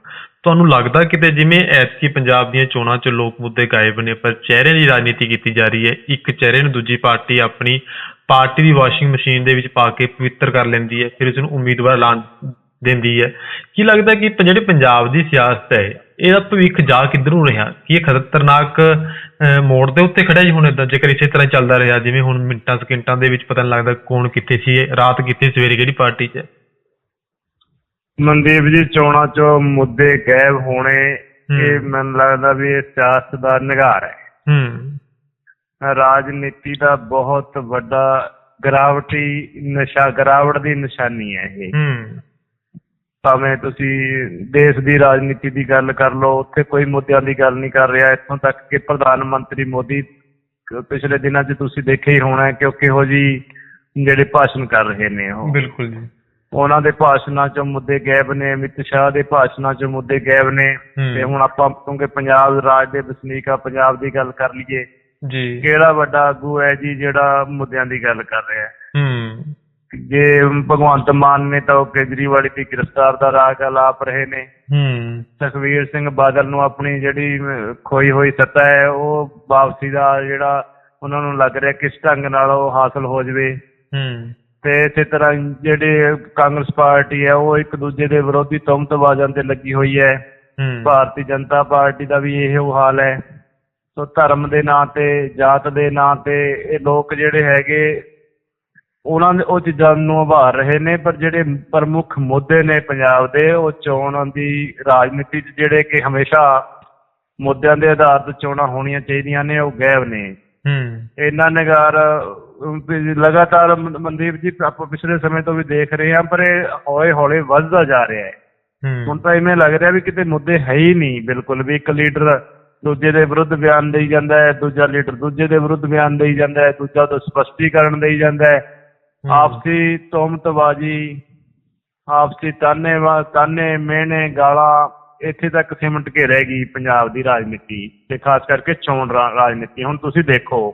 ਤੁਹਾਨੂੰ ਲੱਗਦਾ ਕਿਤੇ ਜਿਵੇਂ ਐਤਕੀ ਪੰਜਾਬ ਦੀਆਂ ਚੋਣਾਂ 'ਚ ਲੋਕ ਮੁੱਦੇ ਗਾਇਬ ਨੇ, ਪਰ ਚਿਹਰੇ ਦੀ ਰਾਜਨੀਤੀ ਕੀਤੀ ਜਾ ਰਹੀ ਹੈ। ਇੱਕ ਚਿਹਰੇ ਨੂੰ ਦੂਜੀ ਪਾਰਟੀ ਆਪਣੀ ਪਾਰਟੀ ਦੀ ਵਾਸ਼ਿੰਗ ਮਸ਼ੀਨ ਦੇ ਵਿੱਚ ਪਾ ਕੇ ਪਵਿੱਤਰ ਕਰ ਲੈਂਦੀ ਹੈ, ਫਿਰ ਉਸ ਨੂੰ ਉਮੀਦਵਾਰ ਐਲਾਨ ਦਿੰਦੀ ਹੈ। ਕੀ ਲੱਗਦਾ ਕਿ ਜਿਹੜੀ ਪੰਜਾਬ ਦੀ ਸਿਆਸਤ ਹੈ ਇਹਦਾ ਭਵਿੱਖ ਜਾ ਕਿੱਧਰੋਂ ਰਿਹਾ? ਕੀ ਇਹ ਖਤਰਨਾਕ ਮੋੜ ਦੇ ਉੱਤੇ ਖੜਿਆ ਜੀ ਹੁਣ ਇਦਾਂ ਜੇਕਰ ਇਸੇ ਤਰ੍ਹਾਂ ਚੱਲਦਾ ਰਿਹਾ ਜਿਵੇਂ ਹੁਣ ਮਿੰਟਾਂ ਸਕਿੰਟਾਂ ਦੇ ਵਿੱਚ ਪਤਾ ਨਹੀਂ ਲੱਗਦਾ ਕੌਣ ਕਿੱਥੇ ਸੀ ਰਾਤ ਕਿੱਥੇ ਸਵੇਰੇ ਕਿਹੜੀ ਪਾਰਟੀ 'ਚ। ਮਨਦੀਪ ਜੀ ਚੋਣਾਂ 'ਚੋਂ ਮੁੱਦੇ ਗਾਇਬ ਹੋਣੇ ਇਹ। ਮੈਨੂੰ ਲੱਗਦਾ ਵੀ ਇਹ ਸਿਆਸਤ ਦਾ ਨਿਗਾਰ ਹੈ। ਹੂੰ। ਰਾਜਨੀਤੀ ਦਾ ਬਹੁਤ ਵੱਡਾ ਗਰਾਵਟੀ ਨਸ਼ਾ ਗਰਾਵਟ ਦੀ ਨਿਸ਼ਾਨੀ ਹੈ ਇਹ। ਹੂੰ। ਭਾਵੇਂ ਤੁਸੀਂ ਦੇਸ਼ ਦੀ ਰਾਜਨੀਤੀ ਦੀ ਗੱਲ ਕਰ ਲਓ ਉੱਥੇ ਕੋਈ ਮੁੱਦਿਆਂ ਦੀ ਗੱਲ ਨਹੀਂ ਕਰ ਰਿਹਾ। ਇੱਥੋਂ ਤੱਕ ਕਿ ਪ੍ਰਧਾਨ ਮੰਤਰੀ ਮੋਦੀ ਪਿਛਲੇ ਦਿਨਾਂ 'ਚ ਤੁਸੀਂ ਦੇਖਿਆ ਹੀ ਹੋਣਾ ਕਿ ਉਹ ਕਿਹੋ ਜੀ ਜਿਹੜੇ ਭਾਸ਼ਣ ਕਰ ਰਹੇ ਨੇ ਉਹ। ਬਿਲਕੁਲ ਜੀ। ਉਹਨਾਂ ਦੇ ਭਾਸ਼ਣਾਂ 'ਚੋਂ ਮੁੱਦੇ ਗਾਇਬ ਨੇ ਅਮਿਤ ਸ਼ਾਹ ਦੇ ਭਾਸ਼ਣਾਂ 'ਚੋਂ ਮੁੱਦੇ ਗਾਇਬ ਨੇ। ਤੇ ਹੁਣ ਆਪਾਂ ਕਿਉਂਕਿ ਪੰਜਾਬ ਰਾਜ ਦੇ ਵਸਨੀਕ ਆ ਪੰਜਾਬ ਦੀ ਗੱਲ ਕਰ ਲਈਏ। ਜੀ। ਕਿਹੜਾ ਵੱਡਾ ਆਗੂ ਹੈ ਜੀ ਜਿਹੜਾ ਮੁੱਦਿਆਂ ਦੀ ਗੱਲ ਕਰ ਰਿਹਾ ਹੂੰ? ਜੇ ਭਗਵੰਤ ਮਾਨ ਨੇ ਤਾਂ ਉਹ ਕੇਜਰੀਵਾਲ ਦੀ ਗ੍ਰਿਫਤਾਰ ਦਾ ਰਾਗ ਆਲਾਪ ਰਹੇ ਨੇ। ਹੂੰ। ਸੁਖਵੀਰ ਸਿੰਘ ਬਾਦਲ ਨੂੰ ਆਪਣੀ ਜਿਹੜੀ ਖੋਈ ਹੋਈ ਸੱਤਾ ਹੈ ਉਹ ਵਾਪਸੀ ਦਾ ਜਿਹੜਾ ਉਹਨਾਂ ਨੂੰ ਲੱਗ ਰਿਹਾ ਕਿਸ ਢੰਗ ਨਾਲ ਉਹ ਹਾਸਲ ਹੋ ਜਵੇ। ਹੂੰ। ਤੇ ਇਸੇ ਤਰ੍ਹਾਂ ਜਿਹੜੇ ਕਾਂਗਰਸ ਪਾਰਟੀ ਹੈ ਉਹ ਇੱਕ ਦੂਜੇ ਦੇ ਵਿਰੋਧੀ ਤੁਮਤਬਾਜ਼ਾਂ ਤੇ ਲੱਗੀ ਹੋਈ ਹੈ। ਹੂੰ। ਭਾਰਤੀ ਜਨਤਾ ਪਾਰਟੀ ਦਾ ਵੀ ਇਹੋ ਹਾਲ ਹੈ। ਸੋ ਧਰਮ ਦੇ ਨਾਂ ਤੇ ਜਾਤ ਦੇ ਨਾਂ ਤੇ ਇਹ ਲੋਕ ਜਿਹੜੇ ਹੈਗੇ ਉਹਨਾਂ ਦੇ ਉਹ ਚੀਜ਼ਾਂ ਨੂੰ ਉਭਾਰ ਰਹੇ ਨੇ ਪਰ ਜਿਹੜੇ ਪ੍ਰਮੁੱਖ ਮੁੱਦੇ ਨੇ ਪੰਜਾਬ ਦੇ ਉਹ ਚੋਣਾਂ ਦੀ ਰਾਜਨੀਤੀ 'ਚ ਜਿਹੜੇ ਕਿ ਹਮੇਸ਼ਾ ਮੁੱਦਿਆਂ ਦੇ ਆਧਾਰ ਤੇ ਚੋਣਾਂ ਹੋਣੀਆਂ ਚਾਹੀਦੀਆਂ ਨੇ ਉਹ ਗਾਇਬ ਨੇ। ਹੂੰ। ਇਹਨਾਂ ਨਿਗਾਰ ਲਗਾਤਾਰ ਮਨਦੀਪ ਜੀ ਆਪਾਂ ਪਿਛਲੇ ਸਮੇਂ ਤੋਂ ਵੀ ਦੇਖ ਰਹੇ ਹਾਂ ਪਰ ਇਹ ਹੌਲੇ ਹੌਲੇ ਵੱਧਦਾ ਜਾ ਰਿਹਾ ਹੈ। ਹੁਣ ਤਾਂ ਇਵੇਂ ਲੱਗ ਰਿਹਾ ਵੀ ਕਿਤੇ ਮੁੱਦੇ ਹੈ ਹੀ ਨਹੀਂ ਬਿਲਕੁਲ ਵੀ। ਇੱਕ ਲੀਡਰ ਦੂਜੇ ਦੇ ਵਿਰੁੱਧ ਬਿਆਨ ਦੇਈ ਜਾਂਦਾ ਹੈ ਦੂਜਾ ਲੀਡਰ ਦੂਜੇ ਦੇ ਵਿਰੁੱਧ ਬਿਆਨ ਦੇਈ ਜਾਂਦਾ ਹੈ ਦੂਜਾ ਤੋਂ ਸਪਸ਼ਟੀਕਰਨ ਦੇਈ ਜਾਂਦਾ ਹੈ। ਆਪਸੀ ਤੋਮਤਬਾਜ਼ੀ ਆਪਸੀ ਤਾਨੇ ਤਾਨੇ ਮਿਹਣੇ ਗਾਲਾਂ ਇੱਥੇ ਤੱਕ ਸਿਮਟ ਕੇ ਰਹਿ ਗਈ ਪੰਜਾਬ ਦੀ ਰਾਜਨੀਤੀ ਤੇ ਖਾਸ ਕਰਕੇ ਚੋਣ ਰਾਜਨੀਤੀ। ਹੁਣ ਤੁਸੀਂ ਦੇਖੋ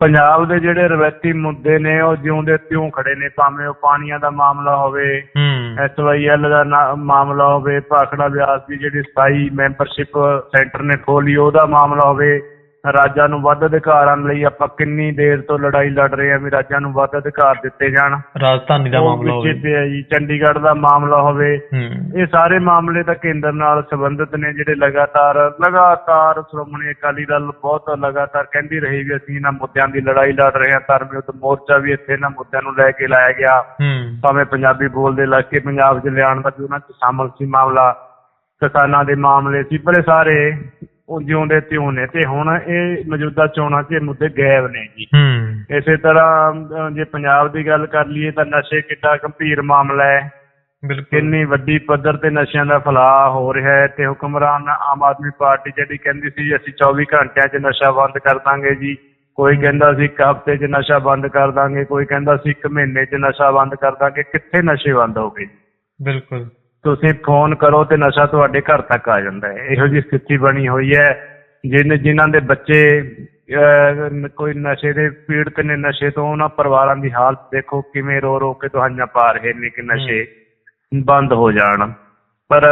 ਪੰਜਾਬ ਦੇ ਜਿਹੜੇ ਰਵਾਇਤੀ ਮੁੱਦੇ ਨੇ ਉਹ ਜਿਉਂਦੇ ਤਿਉਂ ਖੜੇ ਨੇ ਭਾਵੇਂ ਉਹ ਪਾਣੀਆਂ ਦਾ ਮਾਮਲਾ ਹੋਵੇ ਹੂੰ। ਐਸਵਾਈਐਲ ਦਾ ਨਾ- ਮਾਮਲਾ ਹੋਵੇ ਭਾਖੜਾ ਵਿਆਸ ਦੀ ਜਿਹੜੀ ਸਥਾਈ ਮੈਂਬਰਸ਼ਿਪ ਸੈਂਟਰ ਨੇ ਖੋਲੀ ਉਹਦਾ ਮਾਮਲਾ ਹੋਵੇ ਰਾਜਾਂ ਨੂੰ ਵੱਧ ਅਧਿਕਾਰਾਂ ਲਈ ਆਪਾਂ ਕਿੰਨੀ ਦੇਰ ਤੋਂ ਲੜਾਈ ਲੜ ਰਹੇ ਹਾਂ ਵੀ ਰਾਜਾਂ ਨੂੰ ਵੱਧ ਅਧਿਕਾਰ ਦਿੱਤੇ ਜਾਣ। ਰਾਜਧਾਨੀ ਦਾ ਮਾਮਲਾ ਪਿੱਛੇ ਹੋਵੇ। ਪਿਆ ਜੀ ਚੰਡੀਗੜ੍ਹ ਦਾ ਮਾਮਲਾ ਹੋਵੇ। ਇਹ ਸਾਰੇ ਮਾਮਲੇ ਤਾਂ ਕੇਂਦਰ ਨਾਲ ਸੰਬੰਧਿਤ ਨੇ ਜਿਹੜੇ ਲਗਾਤਾਰ ਲਗਾਤਾਰ ਸ਼੍ਰੋਮਣੀ ਅਕਾਲੀ ਦਲ ਬਹੁਤ ਲਗਾਤਾਰ ਕਹਿੰਦੀ ਰਹੀ ਵੀ ਅਸੀਂ ਇਹਨਾਂ ਮੁੱਦਿਆਂ ਦੀ ਲੜਾਈ ਲੜ ਰਹੇ ਹਾਂ ਧਰਮ ਯੁੱਧ ਮੋਰਚਾ ਵੀ ਇੱਥੇ ਇਹਨਾਂ ਮੁੱਦਿਆਂ ਨੂੰ ਲੈ ਕੇ ਲਾਇਆ ਗਿਆ। ਭਾਵੇਂ ਪੰਜਾਬੀ ਬੋਲਦੇ ਇਲਾਕੇ ਪੰਜਾਬ 'ਚ ਲਿਆਉਣ ਦਾ ਵੀ ਉਹਨਾਂ 'ਚ ਸ਼ਾਮਲ ਸੀ ਮਾਮਲਾ। ਕਿਸਾਨਾਂ ਦੇ ਮਾਮਲੇ ਸੀ ਬੜੇ ਸਾਰੇ। ਉਹ ਜਿਉਂਦੇ ਤਿਉਂ ਨੇ ਤੇ ਹੁਣ ਇਹ ਮੌਜੂਦਾ ਚੋਣਾਂ 'ਚ ਇਹ ਮੁੱਦੇ ਗਾਇਬ ਨੇ ਜੀ। ਹੂੰ। ਇਸੇ ਤਰ੍ਹਾਂ ਜੇ ਪੰਜਾਬ ਦੀ ਗੱਲ ਕਰ ਲਈਏ ਤਾਂ ਨਸ਼ੇ ਕਿੱਡਾ ਗੰਭੀਰ ਮਾਮਲਾ ਹੈ। ਬਿਲਕੁਲ। ਕਿੰਨੀ ਵੱਡੀ ਪੱਧਰ ਤੇ ਨਸ਼ਿਆਂ ਦਾ ਫੈਲਾਅ ਹੋ ਰਿਹਾ ਹੈ ਤੇ ਹੁਕਮਰਾਨ ਆਮ ਆਦਮੀ ਪਾਰਟੀ ਜਿਹੜੀ ਕਹਿੰਦੀ ਸੀ ਅਸੀਂ 24 ਘੰਟਿਆਂ 'ਚ ਨਸ਼ਾ ਬੰਦ ਕਰ ਦਾਂਗੇ ਜੀ। ਕੋਈ ਕਹਿੰਦਾ ਸੀ ਇੱਕ ਹਫ਼ਤੇ 'ਚ ਨਸ਼ਾ ਬੰਦ ਕਰ ਦਾਂਗੇ ਕੋਈ ਕਹਿੰਦਾ ਸੀ ਇੱਕ ਮਹੀਨੇ 'ਚ ਨਸ਼ਾ ਬੰਦ ਕਰ ਦਾਂਗੇ ਕਿੱਥੇ ਨਸ਼ੇ ਬੰਦ ਹੋ ਗਏ ਬਿਲਕੁਲ। ਤੁਸੀਂ ਫੋਨ ਕਰੋ ਤੇ ਨਸ਼ਾ ਤੁਹਾਡੇ ਘਰ ਤੱਕ ਆ ਜਾਂਦਾ ਹੈ। ਇਹੋ ਜਿਹੀ ਸਥਿਤੀ ਬਣੀ ਹੋਈ ਹੈ ਜਿਨ ਜਿਨ੍ਹਾਂ ਦੇ ਬੱਚੇ ਕੋਈ ਨਸ਼ੇ ਦੇ ਪੀੜਤ ਨੇ ਨਸ਼ੇ ਤੋਂ ਉਹਨਾਂ ਪਰਿਵਾਰਾਂ ਦੀ ਹਾਲਤ ਦੇਖੋ ਕਿਵੇਂ ਰੋ ਰੋ ਕੇ ਦੁਹਾਈਆਂ ਪਾ ਰਹੇ ਨੇ ਕਿ ਨਸ਼ੇ ਬੰਦ ਹੋ ਜਾਣ। ਪਰ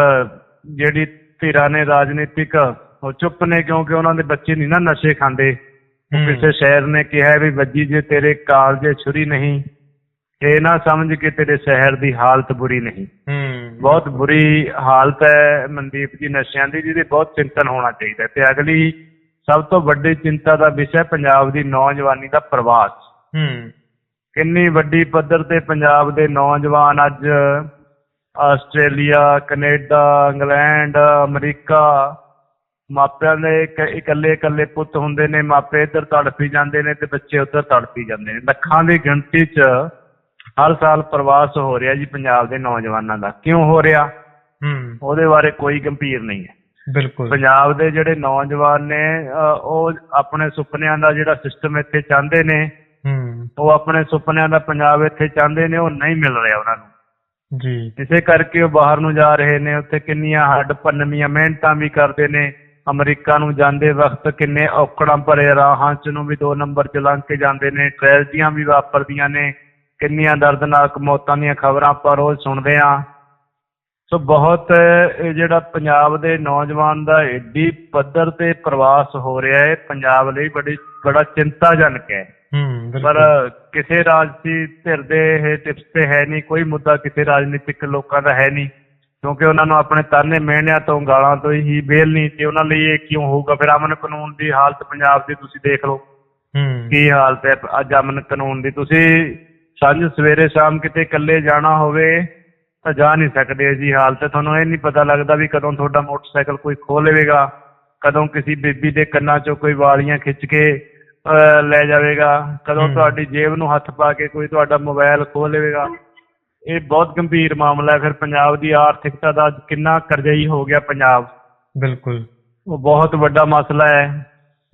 ਜਿਹੜੀ ਧਿਰਾਂ ਨੇ ਰਾਜਨੀਤਿਕ ਉਹ ਚੁੱਪ ਨੇ ਕਿਉਂਕਿ ਉਹਨਾਂ ਦੇ ਬੱਚੇ ਨਹੀਂ ਨਾ ਨਸ਼ੇ ਖਾਂਦੇ। ਕਿਸੇ ਸ਼ਹਿਰ ਨੇ ਕਿਹਾ ਵੀ ਵੱਜੀ ਜੇ ਤੇਰੇ ਕਾਲਜੇ ਛੁਰੀ ਨਹੀਂ ਇਹ ਨਾ ਸਮਝ ਕਿ ਤੇਰੇ ਸ਼ਹਿਰ ਦੀ ਹਾਲਤ ਬੁਰੀ ਨਹੀਂ। ਹੂੰ। ਬਹੁਤ ਬੁਰੀ ਹਾਲਤ ਹੈ ਮਨਦੀਪ ਜੀ ਨਸ਼ਿਆਂ ਦੀ ਜਿਹਦੀ ਬਹੁਤ ਚਿੰਤਨ ਹੋਣਾ ਚਾਹੀਦਾ। ਤੇ ਅਗਲੀ ਸਭ ਤੋਂ ਵੱਡੀ ਚਿੰਤਾ ਦਾ ਵਿਸ਼ਾ ਪੰਜਾਬ ਦੀ ਨੌਜਵਾਨੀ ਦਾ ਪ੍ਰਵਾਸ। ਹੂੰ। ਕਿੰਨੀ ਵੱਡੀ ਪੱਧਰ ਤੇ ਪੰਜਾਬ ਦੇ ਨੌਜਵਾਨ ਅੱਜ ਆਸਟ੍ਰੇਲੀਆ ਕੈਨੇਡਾ ਇੰਗਲੈਂਡ ਅਮਰੀਕਾ ਮਾਪਿਆਂ ਦੇ ਇੱਕ- ਇਕੱਲੇ ਇਕੱਲੇ ਪੁੱਤ ਹੁੰਦੇ ਨੇ ਮਾਪੇ ਇੱਧਰ ਤੜਫੀ ਜਾਂਦੇ ਨੇ ਤੇ ਬੱਚੇ ਉੱਧਰ ਤੜਫੀ ਜਾਂਦੇ ਨੇ। ਲੱਖਾਂ ਦੀ ਗਿਣਤੀ 'ਚ ਹਰ ਸਾਲ ਪ੍ਰਵਾਸ ਹੋ ਰਿਹਾ ਜੀ ਪੰਜਾਬ ਦੇ ਨੌਜਵਾਨਾਂ ਦਾ। ਕਿਉਂ ਹੋ ਰਿਹਾ? ਹੂੰ। ਉਹਦੇ ਬਾਰੇ ਕੋਈ ਗੰਭੀਰ ਨਹੀਂ ਹੈ। ਬਿਲਕੁਲ। ਪੰਜਾਬ ਦੇ ਜਿਹੜੇ ਨੌਜਵਾਨ ਨੇ ਉਹ ਆਪਣੇ ਸੁਪਨਿਆਂ ਦਾ ਜਿਹੜਾ ਸਿਸਟਮ ਇੱਥੇ ਚਾਹੁੰਦੇ ਨੇ ਹੂੰ। ਉਹ ਆਪਣੇ ਸੁਪਨਿਆਂ ਦਾ ਪੰਜਾਬ ਇੱਥੇ ਚਾਹੁੰਦੇ ਨੇ ਉਹ ਨਹੀਂ ਮਿਲ ਰਿਹਾ ਉਹਨਾਂ ਨੂੰ। ਜੀ। ਇਸੇ ਕਰਕੇ ਉਹ ਬਾਹਰ ਨੂੰ ਜਾ ਰਹੇ ਨੇ ਉੱਥੇ ਕਿੰਨੀਆਂ ਹੱਡ ਭੰਨਵੀਆਂ ਮਿਹਨਤਾਂ ਵੀ ਕਰਦੇ ਨੇ। ਅਮਰੀਕਾ ਨੂੰ ਜਾਂਦੇ ਵਕਤ ਕਿੰਨੇ ਔਕੜਾਂ ਭਰੇ ਰਾਹਾਂ ਚ ਨੂੰ ਵੀ ਦੋ ਨੰਬਰ ਚ ਲੰਘ ਕੇ ਜਾਂਦੇ ਨੇ ਟ੍ਰੈਜਡੀਆਂ ਵੀ ਵਾਪਰਦੀਆਂ ਨੇ। ਕਿੰਨੀਆਂ ਦਰਦਨਾਕ ਮੌਤਾਂ ਦੀਆਂ ਖਬਰਾਂ ਆਪਾਂ ਰੋਜ਼ ਸੁਣਦੇ ਹਾਂ। ਸੋ ਬਹੁਤ ਇਹ ਜਿਹੜਾ ਪੰਜਾਬ ਦੇ ਨੌਜਵਾਨ ਦਾ ਏਡੀ ਪੱਧਰ ਤੇ ਪ੍ਰਵਾਸ ਹੋ ਰਿਹਾ ਹੈ ਪੰਜਾਬ ਲਈ ਬੜੀ ਬੜਾ ਚਿੰਤਾਜਨਕ ਹੈ। ਪਰ ਕਿਸੇ ਰਾਜਸੀ ਧਿਰ ਦੇ ਇਹ ਟਿਪਸ ਤੇ ਹੈ ਨਹੀਂ ਕੋਈ ਮੁੱਦਾ ਕਿਸੇ ਰਾਜਨੀਤਿਕ ਲੋਕਾਂ ਦਾ ਹੈ ਨਹੀਂ ਕਿਉਂਕਿ ਉਹਨਾਂ ਨੂੰ ਆਪਣੇ ਤਾਨੇ ਮਿਹਣਿਆਂ ਤੋਂ ਗਾਲਾਂ ਤੋਂ ਹੀ ਬੇਲ ਨਹੀਂ ਤੇ ਉਹਨਾਂ ਲਈ ਇਹ ਕਿਉਂ ਹੋਊਗਾ? ਫਿਰ ਅਮਨ ਕਾਨੂੰਨ ਦੀ ਹਾਲਤ ਪੰਜਾਬ ਦੀ ਤੁਸੀਂ ਦੇਖ ਲਓ। ਕੀ ਹਾਲਤ ਹੈ ਅੱਜ ਅਮਨ ਕਾਨੂੰਨ ਦੀ? ਤੁਸੀਂ ਸਾਂਝ ਸਵੇਰੇ ਸ਼ਾਮ ਕਿਤੇ ਇਕੱਲੇ ਜਾਣਾ ਹੋਵੇ ਤਾਂ ਜਾ ਨਹੀਂ ਸਕਦੇ ਜੀ ਹਾਲਤ ਹੈ। ਤੁਹਾਨੂੰ ਇਹ ਨਹੀਂ ਪਤਾ ਲੱਗਦਾ ਵੀ ਕਦੋਂ ਤੁਹਾਡਾ ਮੋਟਰਸਾਈਕਲ ਕੋਈ ਖੋਹ ਲਵੇਗਾ ਕਦੋਂ ਕਿਸੇ ਬੀਬੀ ਦੇ ਕੰਨਾਂ 'ਚੋਂ ਕੋਈ ਵਾਲੀਆਂ ਖਿੱਚ ਕੇ ਅਹ, ਲੈ ਜਾਵੇਗਾ ਕਦੋਂ ਹਮ। ਤੁਹਾਡੀ ਜੇਬ ਨੂੰ ਹੱਥ ਪਾ ਕੇ ਕੋਈ ਤੁਹਾਡਾ ਮੋਬਾਈਲ ਖੋਹ ਲਵੇਗਾ। ਇਹ ਬਹੁਤ ਗੰਭੀਰ ਮਾਮਲਾ ਹੈ। ਫਿਰ ਪੰਜਾਬ ਦੀ ਆਰਥਿਕਤਾ ਦਾ ਕਿੰਨਾ ਕਰਜ਼ਈ ਹੋ ਗਿਆ ਪੰਜਾਬ। ਬਿਲਕੁਲ। ਉਹ ਬਹੁਤ ਵੱਡਾ ਮਸਲਾ ਹੈ।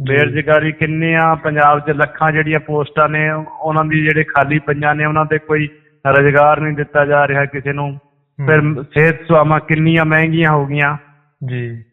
ਬੇਰੁਜ਼ਗਾਰੀ ਕਿੰਨੀ ਆ ਪੰਜਾਬ 'ਚ ਲੱਖਾਂ ਜਿਹੜੀਆਂ ਪੋਸਟਾਂ ਨੇ ਉਹਨਾਂ ਦੀ ਜਿਹੜੇ ਖਾਲੀ ਪਈਆਂ ਨੇ ਉਹਨਾਂ ਤੇ ਕੋਈ ਰੁਜ਼ਗਾਰ ਨਹੀਂ ਦਿੱਤਾ ਜਾ ਰਿਹਾ ਕਿਸੇ ਨੂੰ। ਫਿਰ ਸਿਹਤ ਸੇਵਾਵਾਂ ਕਿੰਨੀਆਂ ਮਹਿੰਗੀਆਂ ਹੋ ਗਈਆਂ। ਜੀ।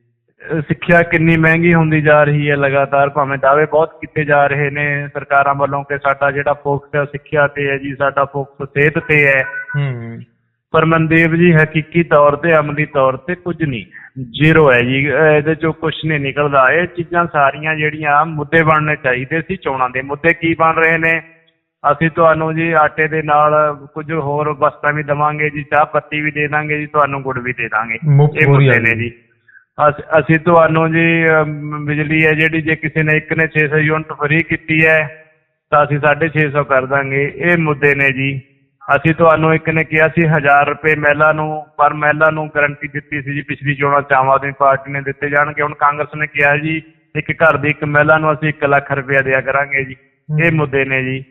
ਸਿੱਖਿਆ ਕਿੰਨੀ ਮਹਿੰਗੀ ਹੁੰਦੀ ਜਾ ਰਹੀ ਹੈ ਲਗਾਤਾਰ ਭਾਵੇਂ ਦਾਅਵੇ ਬਹੁਤ ਕੀਤੇ ਜਾ ਰਹੇ ਨੇ ਸਰਕਾਰਾਂ ਵੱਲੋਂ ਕਿ ਸਾਡਾ ਜਿਹੜਾ ਫੋਕਸ ਹੈ ਸਿੱਖਿਆ ਤੇ ਹੈ ਜੀ ਸਾਡਾ ਫੋਕਸ ਸਿਹਤ ਤੇ ਹੈ। ਹੂੰ। ਪਰ ਮਨਦੇਵ ਜੀ ਹਕੀਕੀ ਤੌਰ ਤੇ ਅਮਲੀ ਤੌਰ ਤੇ ਕੁਝ ਨਹੀਂ। ਜ਼ੀਰੋ ਹੈ ਜੀ। ਇਹਦੇ ਚੋਂ ਕੁਝ ਨਹੀਂ ਨਿਕਲਦਾ। ਇਹ ਚੀਜ਼ਾਂ ਸਾਰੀਆਂ ਜਿਹੜੀਆਂ ਮੁੱਦੇ ਬਣਨੇ ਚਾਹੀਦੇ ਸੀ ਚੋਣਾਂ ਦੇ। ਮੁੱਦੇ ਕੀ ਬਣ ਰਹੇ ਨੇ? ਅਸੀਂ ਤੁਹਾਨੂੰ ਜੀ ਆਟੇ ਦੇ ਨਾਲ ਕੁਝ ਹੋਰ ਵਸਤਾਂ ਵੀ ਦਵਾਂਗੇ ਜੀ। ਚਾਹ ਪੱਤੀ ਵੀ ਦੇ ਦਾਂਗੇ ਜੀ। ਤੁਹਾਨੂੰ ਗੁੜ ਵੀ ਦੇ ਦਾਂਗੇ। ਇਹ ਮੁੱਦੇ ਨੇ। ਜੀ। ਅਸ- ਤੁਹਾਨੂੰ ਜੀ ਬਿਜਲੀ ਹੈ ਜਿਹੜੀ ਜੇ ਕਿਸੇ ਨੇ ਇੱਕ ਨੇ 600 ਯੂਨਿਟ ਫ੍ਰੀ ਕੀਤੀ ਹੈ ਤਾਂ ਅਸੀਂ 650 ਕਰ ਦਾਂਗੇ। ਇਹ ਮੁੱਦੇ ਨੇ ਜੀ। ਅਸੀਂ ਤੁਹਾਨੂੰ ਇੱਕ ਨੇ ਕਿਹਾ ਸੀ 1000 ਰੁਪਏ ਮਹਿਲਾ ਨੂੰ ਪਰ ਮਹਿਲਾ ਨੂੰ ਗਾਰੰਟੀ ਦਿੱਤੀ ਸੀ ਜੀ ਪਿਛਲੀ ਚੋਣਾਂ ਚ ਆਮ ਆਦਮੀ ਪਾਰਟੀ ਨੇ ਦਿੱਤੇ ਜਾਣਗੇ। ਹੁਣ ਕਾਂਗਰਸ ਨੇ ਕਿਹਾ ਜੀ ਇੱਕ ਘਰ ਦੀ ਇੱਕ ਮਹਿਲਾ ਨੂੰ ਅਸੀਂ 1 ਲੱਖ ਰੁਪਇਆ ਦਿਆ ਕਰਾਂਗੇ ਜੀ। ਇਹ ਮੁੱਦੇ ਨੇ ਜੀ।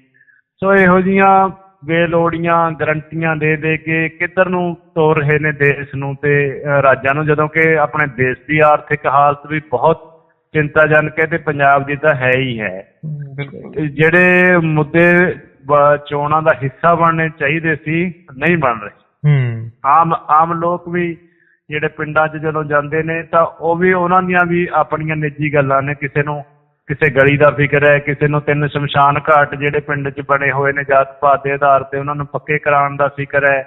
ਸੋ ਇਹੋ ਜੀਆਂ ਬੇਲੋੜੀਆਂ ਗਰੰਟੀਆਂ ਦੇ ਦੇ ਕੇ ਕਿੱਧਰ ਨੂੰ ਤੋਰ ਰਹੇ ਨੇ ਦੇਸ਼ ਨੂੰ ਤੇ ਰਾਜਾਂ ਨੂੰ? ਜਦੋਂ ਕਿ ਆਪਣੇ ਦੇਸ਼ ਦੀ ਆਰਥਿਕ ਹਾਲਤ ਵੀ ਬਹੁਤ ਚਿੰਤਾਜਨਕ ਹੈ ਤੇ ਪੰਜਾਬ ਦੀ ਤਾਂ ਹੈ ਹੀ ਹੈ। ਜਿਹੜੇ ਮੁੱਦੇ ਚੋਣਾਂ ਦਾ ਹਿੱਸਾ ਬਣਨੇ ਚਾਹੀਦੇ ਸੀ ਨਹੀਂ ਬਣ ਰਹੇ। ਹੂੰ। ਆਮ ਆਮ ਲੋਕ ਵੀ ਜਿਹੜੇ ਪਿੰਡਾਂ 'ਚ ਜਦੋਂ ਜਾਂਦੇ ਨੇ ਤਾਂ ਉਹ ਵੀ ਉਹਨਾਂ ਦੀਆਂ ਵੀ ਆਪਣੀਆਂ ਨਿੱਜੀ ਗੱਲਾਂ ਨੇ। ਕਿਸੇ ਨੂੰ ਕਿਸੇ ਗਲੀ ਦਾ ਫਿਕਰ ਹੈ ਕਿਸੇ ਨੂੰ ਤਿੰਨ ਸ਼ਮਸ਼ਾਨ ਘਾਟ ਜਿਹੜੇ ਪਿੰਡ 'ਚ ਬਣੇ ਹੋਏ ਨੇ ਜਾਤ ਪਾਤ ਦੇ ਆਧਾਰ ਤੇ ਉਹਨਾਂ ਨੂੰ ਪੱਕੇ ਕਰਾਉਣ ਦਾ ਫਿਕਰ ਹੈ।